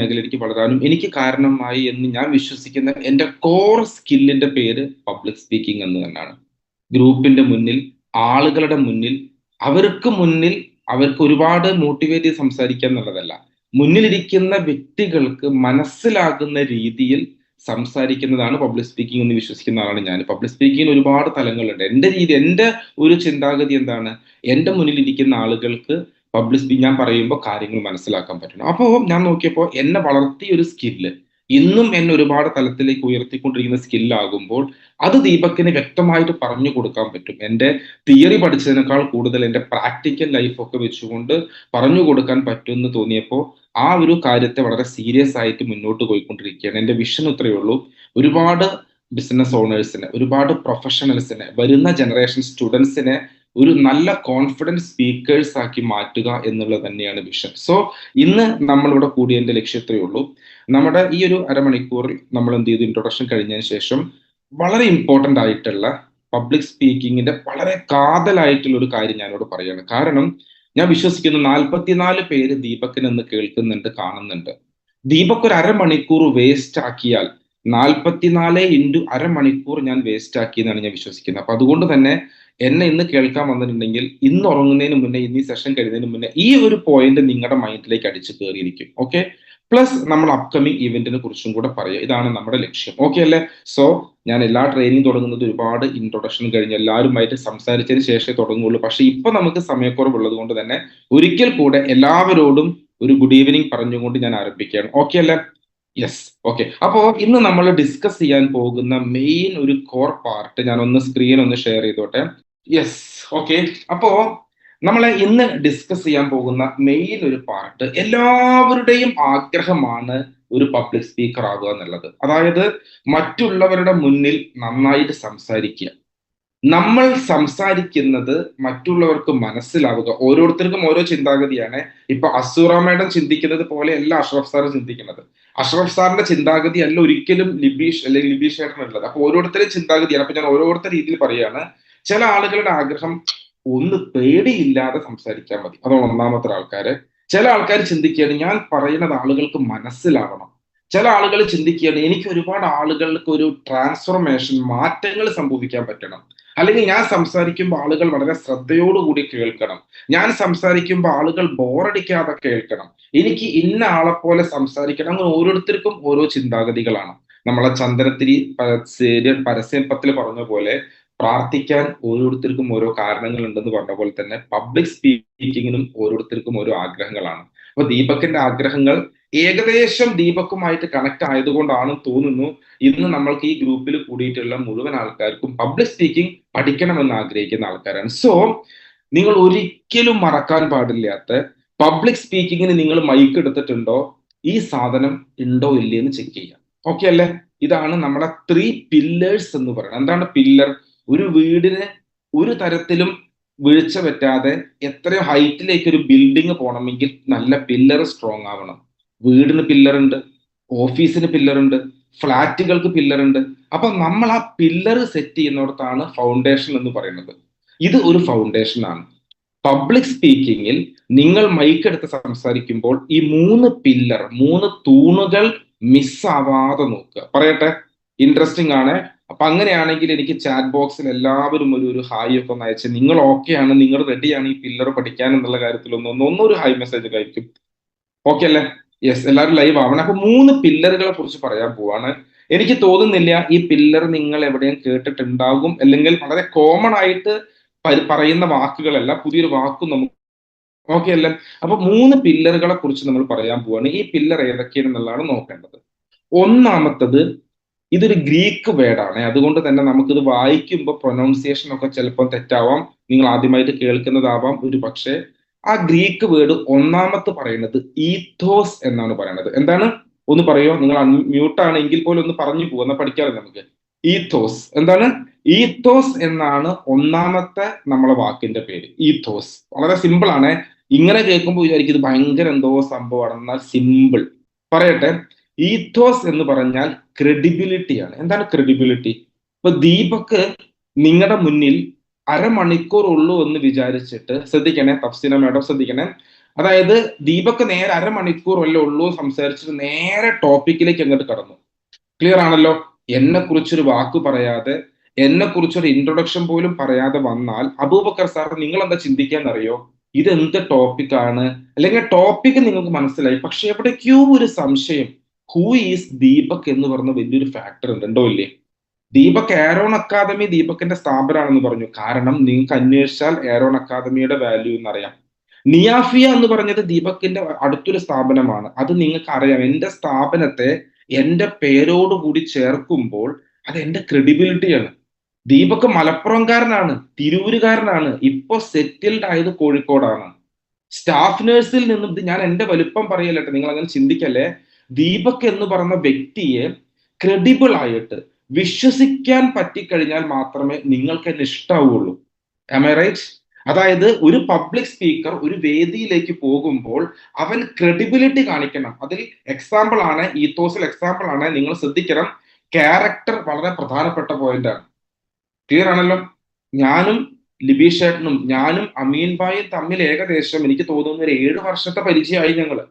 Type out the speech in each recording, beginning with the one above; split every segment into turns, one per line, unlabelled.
മേഖലയിലേക്ക് വളരാനും എനിക്ക് കാരണമായി എന്ന് ഞാൻ വിശ്വസിക്കുന്ന എന്റെ കോർ സ്കില്ലിന്റെ പേര് പബ്ലിക് സ്പീക്കിംഗ് എന്ന് തന്നെയാണ്. ഗ്രൂപ്പിന്റെ മുന്നിൽ ആളുകളുടെ മുന്നിൽ അവർക്ക് മുന്നിൽ അവർക്ക് ഒരുപാട് മോട്ടിവേറ്റ് ചെയ്ത് സംസാരിക്കുക എന്നുള്ളതല്ല. മുന്നിലിരിക്കുന്ന വ്യക്തികൾക്ക് മനസ്സിലാകുന്ന രീതിയിൽ സംസാരിക്കുന്നതാണ് പബ്ലിക് സ്പീക്കിംഗ് എന്ന് വിശ്വസിക്കുന്ന ആളാണ് ഞാൻ. പബ്ലിക് സ്പീക്കിംഗിന് ഒരുപാട് തലങ്ങളുണ്ട്. എന്റെ രീതി എന്റെ ഒരു ചിന്താഗതി എന്താണ്? എന്റെ മുന്നിലിരിക്കുന്ന ആളുകൾക്ക് പബ്ലിക് സ്പീക്ക് ഞാൻ പറയുമ്പോൾ കാര്യങ്ങൾ മനസ്സിലാക്കാൻ പറ്റണം. അപ്പോൾ ഞാൻ നോക്കിയപ്പോൾ എന്നെ വളർത്തിയ ഒരു സ്കില്ല് ഇന്നും എന്നെ ഒരുപാട് തലത്തിലേക്ക് ഉയർത്തിക്കൊണ്ടിരിക്കുന്ന സ്കില്ലാകുമ്പോൾ അത് ദീപക്കിന് വ്യക്തമായിട്ട് പറഞ്ഞു കൊടുക്കാൻ പറ്റും. എന്റെ തിയറി പഠിച്ചതിനേക്കാൾ കൂടുതൽ എന്റെ പ്രാക്ടിക്കൽ ലൈഫൊക്കെ വെച്ചുകൊണ്ട് പറഞ്ഞു കൊടുക്കാൻ പറ്റുമെന്ന് തോന്നിയപ്പോൾ ആ ഒരു കാര്യത്തെ വളരെ സീരിയസ് ആയിട്ട് മുന്നോട്ട് പോയിക്കൊണ്ടിരിക്കുകയാണ്. എന്റെ വിഷൻ ഇത്രയേ ഉള്ളൂ. ഒരുപാട് ബിസിനസ് ഓണേഴ്സിന് ഒരുപാട് പ്രൊഫഷണൽസിന് വരുന്ന ജനറേഷൻ സ്റ്റുഡൻസിനെ ഒരു നല്ല കോൺഫിഡൻസ് സ്പീക്കേഴ്സ് ആക്കി മാറ്റുക എന്നുള്ളത് തന്നെയാണ് വിഷൻ സോ ഇന്ന് നമ്മളിവിടെ കൂടിയതിന്റെ ലക്ഷ്യത്രേ ഉള്ളൂ. നമ്മുടെ ഈ ഒരു അരമണിക്കൂറിൽ നമ്മൾ എന്ത് ചെയ്തു? ഇൻട്രൊഡക്ഷൻ കഴിഞ്ഞതിന് ശേഷം വളരെ ഇമ്പോർട്ടന്റ് ആയിട്ടുള്ള പബ്ലിക് സ്പീക്കിങ്ങിന്റെ വളരെ കാതലായിട്ടുള്ള ഒരു കാര്യം ഞാനോട് പറയാണ് കാരണം ഞാൻ വിശ്വസിക്കുന്നു നാൽപ്പത്തിനാല് പേര് ദീപക്കിന് എന്ന് കേൾക്കുന്നുണ്ട് കാണുന്നുണ്ട്. ദീപക് ഒരു അരമണിക്കൂർ വേസ്റ്റ് ആക്കിയാൽ നാൽപ്പത്തിനാല് ഇന്റു അരമണിക്കൂർ ഞാൻ വേസ്റ്റ് ആക്കി എന്നാണ് ഞാൻ വിശ്വസിക്കുന്നത്. അപ്പൊ അതുകൊണ്ട് തന്നെ എന്നെ ഇന്ന് കേൾക്കാൻ വന്നിട്ടുണ്ടെങ്കിൽ ഇന്ന് ഉറങ്ങുന്നതിന് മുന്നേ ഇന്ന് ഈ സെഷൻ കഴിയുന്നതിന് മുന്നേ ഈ ഒരു പോയിന്റ് നിങ്ങളുടെ മൈൻഡിലേക്ക് അടിച്ചു കയറിയിരിക്കും ഓക്കെ പ്ലസ് നമ്മൾ അപ്കമിങ് ഇവന്റിനെ കുറിച്ചും കൂടെ പറയുക. ഇതാണ് നമ്മുടെ ലക്ഷ്യം. ഓക്കെ അല്ലേ? സോ ഞാൻ എല്ലാ ട്രെയിനിങ് തുടങ്ങുന്നത് ഒരുപാട് ഇൻട്രൊഡക്ഷൻ കഴിഞ്ഞ് എല്ലാവരുമായിട്ട് സംസാരിച്ചതിന് ശേഷമേ തുടങ്ങുള്ളൂ. പക്ഷെ ഇപ്പൊ നമുക്ക് സമയക്കുറവുള്ളത് കൊണ്ട് തന്നെ ഒരിക്കൽ കൂടെ എല്ലാവരോടും ഒരു ഗുഡ് ഈവനിങ് പറഞ്ഞുകൊണ്ട് ഞാൻ ആരംഭിക്കുകയാണ്. ഓക്കെ അല്ലേ? യെസ് ഓക്കെ അപ്പോ ഇന്ന് നമ്മൾ ഡിസ്കസ് ചെയ്യാൻ പോകുന്ന മെയിൻ ഒരു കോർ പാർട്ട് ഞാൻ ഒന്ന് സ്ക്രീൻ ഒന്ന് ഷെയർ ചെയ്തോട്ടെ. യെസ് ഓക്കെ അപ്പോ നമ്മൾ ഇന്ന് ഡിസ്കസ് ചെയ്യാൻ പോകുന്ന മെയിൻ ഒരു പാർട്ട് എല്ലാവരുടെയും ആഗ്രഹമാണ് ഒരു പബ്ലിക് സ്പീക്കർ ആകുക എന്നുള്ളത്. അതായത് മറ്റുള്ളവരുടെ മുന്നിൽ നന്നായിട്ട് സംസാരിക്കുക. നമ്മൾ സംസാരിക്കുന്നത് മറ്റുള്ളവർക്ക് മനസ്സിലാവുക. ഓരോരുത്തർക്കും ഓരോ ചിന്താഗതിയാണ്. ഇപ്പൊ അസൂറ മേഡം ചിന്തിക്കുന്നത് പോലെ അല്ല അഷ്റഫ് സാർ ചിന്തിക്കുന്നത്. അഷ്റഫ് സാറിന്റെ ചിന്താഗതി അല്ല ഒരിക്കലും ലിബീഷ് അല്ലെങ്കിൽ ലിബീഷ് ഏട്ടനുള്ളത് അപ്പൊ ഓരോരുത്തരും ചിന്താഗതിയാണ്. അപ്പൊ ഞാൻ ഓരോരുത്തർ രീതിയിൽ പറയാണ്. ചില ആളുകളുടെ ആഗ്രഹം ഒന്ന് പേടിയില്ലാതെ സംസാരിക്കാൻ മതി. അതാണ് ഒന്നാമത്തെ ആൾക്കാര്. ചില ആൾക്കാർ ചിന്തിക്കുകയാണ് ഞാൻ പറയുന്നത് ആളുകൾക്ക് മനസ്സിലാവണം. ചില ആളുകൾ ചിന്തിക്കുകയാണ് എനിക്ക് ഒരുപാട് ആളുകൾക്ക് ഒരു ട്രാൻസ്ഫോർമേഷൻ മാറ്റങ്ങൾ സംഭവിക്കാൻ പറ്റണം. അല്ലെങ്കിൽ ഞാൻ സംസാരിക്കുമ്പോൾ ആളുകൾ വളരെ ശ്രദ്ധയോടുകൂടി കേൾക്കണം. ഞാൻ സംസാരിക്കുമ്പോൾ ആളുകൾ ബോറടിക്കാതെ കേൾക്കണം. എനിക്ക് ഇന്ന ആളെ പോലെ സംസാരിക്കണം. അങ്ങനെ ഓരോരുത്തർക്കും ഓരോ ചിന്താഗതികളാണ്. നമ്മളെ ചന്ദനത്തിരി സീരിയൽ പരസ്യപ്പത്തിൽ പറഞ്ഞ പോലെ പ്രാർത്ഥിക്കാൻ ഓരോരുത്തർക്കും ഓരോ കാരണങ്ങൾ ഉണ്ടെന്ന് പറഞ്ഞ പോലെ തന്നെ പബ്ലിക് സ്പീക്കിങ്ങിനും ഓരോരുത്തർക്കും ഓരോ ആഗ്രഹങ്ങളാണ്. അപ്പൊ ദീപക്കിന്റെ ആഗ്രഹങ്ങൾ ഏകദേശം ദീപക്കുമായിട്ട് കണക്ട് ആയതുകൊണ്ടാണ് തോന്നുന്നു ഇന്ന് നമ്മൾക്ക് ഈ ഗ്രൂപ്പിൽ കൂടിയിട്ടുള്ള മുഴുവൻ ആൾക്കാർക്കും പബ്ലിക് സ്പീക്കിംഗ് പഠിക്കണമെന്ന് ആഗ്രഹിക്കുന്ന ആൾക്കാരാണ്. സോ നിങ്ങൾ ഒരിക്കലും മറക്കാൻ പാടില്ലാത്ത പബ്ലിക് സ്പീക്കിങ്ങിന് നിങ്ങൾ മൈക്ക് എടുത്തിട്ടുണ്ടോ? ഈ സാധനം ഉണ്ടോ ഇല്ലേ എന്ന് ചെക്ക് ചെയ്യാം ഓക്കെ അല്ലേ? ഇതാണ് നമ്മുടെ ത്രീ പില്ലേഴ്സ് എന്ന് പറയുന്നത്. എന്താണ് പില്ലർ ഒരു വീടിന് ഒരു തരത്തിലും വീഴ്ച പറ്റാതെ എത്രയോ ഹൈറ്റിലേക്ക് ഒരു ബിൽഡിംഗ് പോകണമെങ്കിൽ നല്ല പില്ലർ സ്ട്രോങ് ആവണം. വീടിന് പില്ലറുണ്ട് ഓഫീസിന് പില്ലറുണ്ട് ഫ്ലാറ്റുകൾക്ക് പില്ലറുണ്ട് അപ്പൊ നമ്മൾ ആ പില്ലർ സെറ്റ് ചെയ്യുന്നിടത്താണ് ഫൗണ്ടേഷൻ എന്ന് പറയുന്നത്. ഇത് ഒരു ഫൗണ്ടേഷൻ ആണ്. പബ്ലിക് സ്പീക്കിങ്ങിൽ നിങ്ങൾ മൈക്ക് എടുത്ത് സംസാരിക്കുമ്പോൾ ഈ മൂന്ന് പില്ലർ മൂന്ന് തൂണുകൾ മിസ്സാവാതെ നോക്കുക. പറയട്ടെ ഇൻട്രസ്റ്റിംഗ് ആണ്? അപ്പൊ അങ്ങനെയാണെങ്കിൽ എനിക്ക് ചാറ്റ് ബോക്സിൽ എല്ലാവരും ഒരു ഒരു ഹായ് ഒക്കെ ഒന്ന് അയച്ച് നിങ്ങൾ ഓക്കെയാണ് നിങ്ങൾ റെഡിയാണ് ഈ പില്ലർ പഠിക്കാൻ എന്നുള്ള കാര്യത്തിൽ ഒന്ന് ഒന്നൊരു ഹായ് മെസ്സേജ് ഒക്കെ അയക്കും. ഓക്കെ അല്ലേ? യെസ് എല്ലാവരും ലൈവ് ആവണം. അപ്പൊ മൂന്ന് പില്ലറുകളെ കുറിച്ച് പറയാൻ പോവാണ്. എനിക്ക് തോന്നുന്നില്ല ഈ പില്ലർ നിങ്ങൾ എവിടെയും കേട്ടിട്ടുണ്ടാകും. അല്ലെങ്കിൽ വളരെ കോമൺ ആയിട്ട് പറയുന്ന വാക്കുകളല്ല പുതിയൊരു വാക്കും നമുക്ക് ഓക്കെ അല്ലേ? അപ്പൊ മൂന്ന് പില്ലറുകളെ കുറിച്ച് നമ്മൾ പറയാൻ പോവാണ്. ഈ പില്ലർ ഏതൊക്കെയാണെന്നുള്ളതാണ് നോക്കേണ്ടത്. ഒന്നാമത്തത് ഇതൊരു ഗ്രീക്ക് വേർഡാണ്. അതുകൊണ്ട് തന്നെ നമുക്കിത് വായിക്കുമ്പോൾ പ്രൊനൗൺസിയേഷൻ ഒക്കെ ചിലപ്പോൾ തെറ്റാവാം. നിങ്ങൾ ആദ്യമായിട്ട് കേൾക്കുന്നതാവാം ഒരു പക്ഷേ. ആ ഗ്രീക്ക് വേർഡ് ഒന്നാമത്തെ പറയുന്നത് ഈഥോസ് എന്നാണ് പറയുന്നത്. എന്താണ്? ഒന്ന് പറയോ നിങ്ങൾ മ്യൂട്ട് ആണ് എങ്കിൽ പോലും ഒന്ന് പറഞ്ഞു പോകുന്ന പഠിക്കാറില്ല നമുക്ക്. ഈത്തോസ് എന്താണ്? ഈത്തോസ് എന്നാണ് ഒന്നാമത്തെ നമ്മളെ വാക്കിന്റെ പേര്. ഈത്തോസ് വളരെ സിമ്പിൾ ആണ്. ഇങ്ങനെ കേൾക്കുമ്പോൾ വിചാരിക്കും ഇത് ഭയങ്കര എന്തോ സംഭവമാണ് എന്നാൽ സിമ്പിൾ പറയട്ടെ. ഈത്തോസ് എന്ന് പറഞ്ഞാൽ ക്രെഡിബിലിറ്റിയാണ് എന്താണ് ക്രെഡിബിലിറ്റി ഇപ്പൊ ദീപക് നിങ്ങളുടെ മുന്നിൽ അരമണിക്കൂർ ഉള്ളൂ എന്ന് വിചാരിച്ചിട്ട് ശ്രദ്ധിക്കണേ തഫ്സീന മാഡം ശ്രദ്ധിക്കണേ. അതായത് ദീപക് നേരെ അരമണിക്കൂർ അല്ലേ ഉള്ളൂ സംസാരിച്ചിട്ട് നേരെ ടോപ്പിക്കിലേക്ക് അങ്ങോട്ട് കടന്നു. ക്ലിയർ ആണല്ലോ? എന്നെ കുറിച്ചൊരു വാക്ക് പറയാതെ എന്നെ കുറിച്ചൊരു ഇൻട്രൊഡക്ഷൻ പോലും പറയാതെ വന്നാൽ അബൂബക്കർ സാർ നിങ്ങൾ എന്താ ചിന്തിക്കാൻ അറിയോ ഇത് എന്ത് ടോപ്പിക്കാണ് അല്ലെങ്കിൽ ടോപ്പിക്ക് നിങ്ങൾക്ക് മനസ്സിലായി പക്ഷെ എവിടേക്കോ ഒരു സംശയം? ഹൂ ഈസ് ദീപക് എന്ന് പറഞ്ഞ വലിയൊരു ഫാക്ടർ ഉണ്ട്. ഉണ്ടോ ഇല്ലേ? ദീപക് ഏറോൺ അക്കാദമി ദീപകിന്റെ സ്ഥാപനമാണെന്ന് പറഞ്ഞു. കാരണം നിങ്ങൾക്ക് അന്വേഷിച്ചാൽ ഏറോൺ അക്കാദമിയുടെ വാല്യൂ എന്നറിയാം. നിയാഫിയ എന്ന് പറഞ്ഞത് ദീപകിന്റെ അടുത്തൊരു സ്ഥാപനമാണ്. അത് നിങ്ങൾക്ക് അറിയാം. എന്റെ സ്ഥാപനത്തെ എന്റെ പേരോടുകൂടി ചേർക്കുമ്പോൾ അത് എന്റെ ക്രെഡിബിലിറ്റിയാണ് ദീപക് മലപ്പുറംകാരനാണ് തിരൂരുകാരനാണ് ഇപ്പൊ സെറ്റിൽഡ് ആയത് കോഴിക്കോടാണ്. സ്റ്റാഫ് നേഴ്സിൽ നിന്നും ഞാൻ എന്റെ വലുപ്പം പറയലട്ടെ. നിങ്ങൾ അങ്ങനെ ചിന്തിക്കല്ലേ? ദീപക് എന്ന് പറഞ്ഞ വ്യക്തിയെ ക്രെഡിബിൾ ആയിട്ട് വിശ്വസിക്കാൻ പറ്റിക്കഴിഞ്ഞാൽ മാത്രമേ നിങ്ങൾക്ക് എന്നെ ഇഷ്ടാവുള്ളൂ. ആം അതായത് ഒരു പബ്ലിക് സ്പീക്കർ ഒരു വേദിയിലേക്ക് പോകുമ്പോൾ അവൻ ക്രെഡിബിലിറ്റി കാണിക്കണം. അതിൽ എക്സാമ്പിൾ ആണ് ഈത്തോസിൽ എക്സാമ്പിൾ ആണ്. നിങ്ങൾ ശ്രദ്ധിക്കണം ക്യാരക്ടർ വളരെ പ്രധാനപ്പെട്ട പോയിന്റ് ആണ്. ക്ലിയർ ആണല്ലോ? ഞാനും ലിബീഷേട്ടനും ഞാനും അമീൻ ഭായും തമ്മിൽ ഏകദേശം എനിക്ക് തോന്നുന്ന ഒരു ഏഴ് വർഷത്തെ പരിചയമായി ഞങ്ങൾ.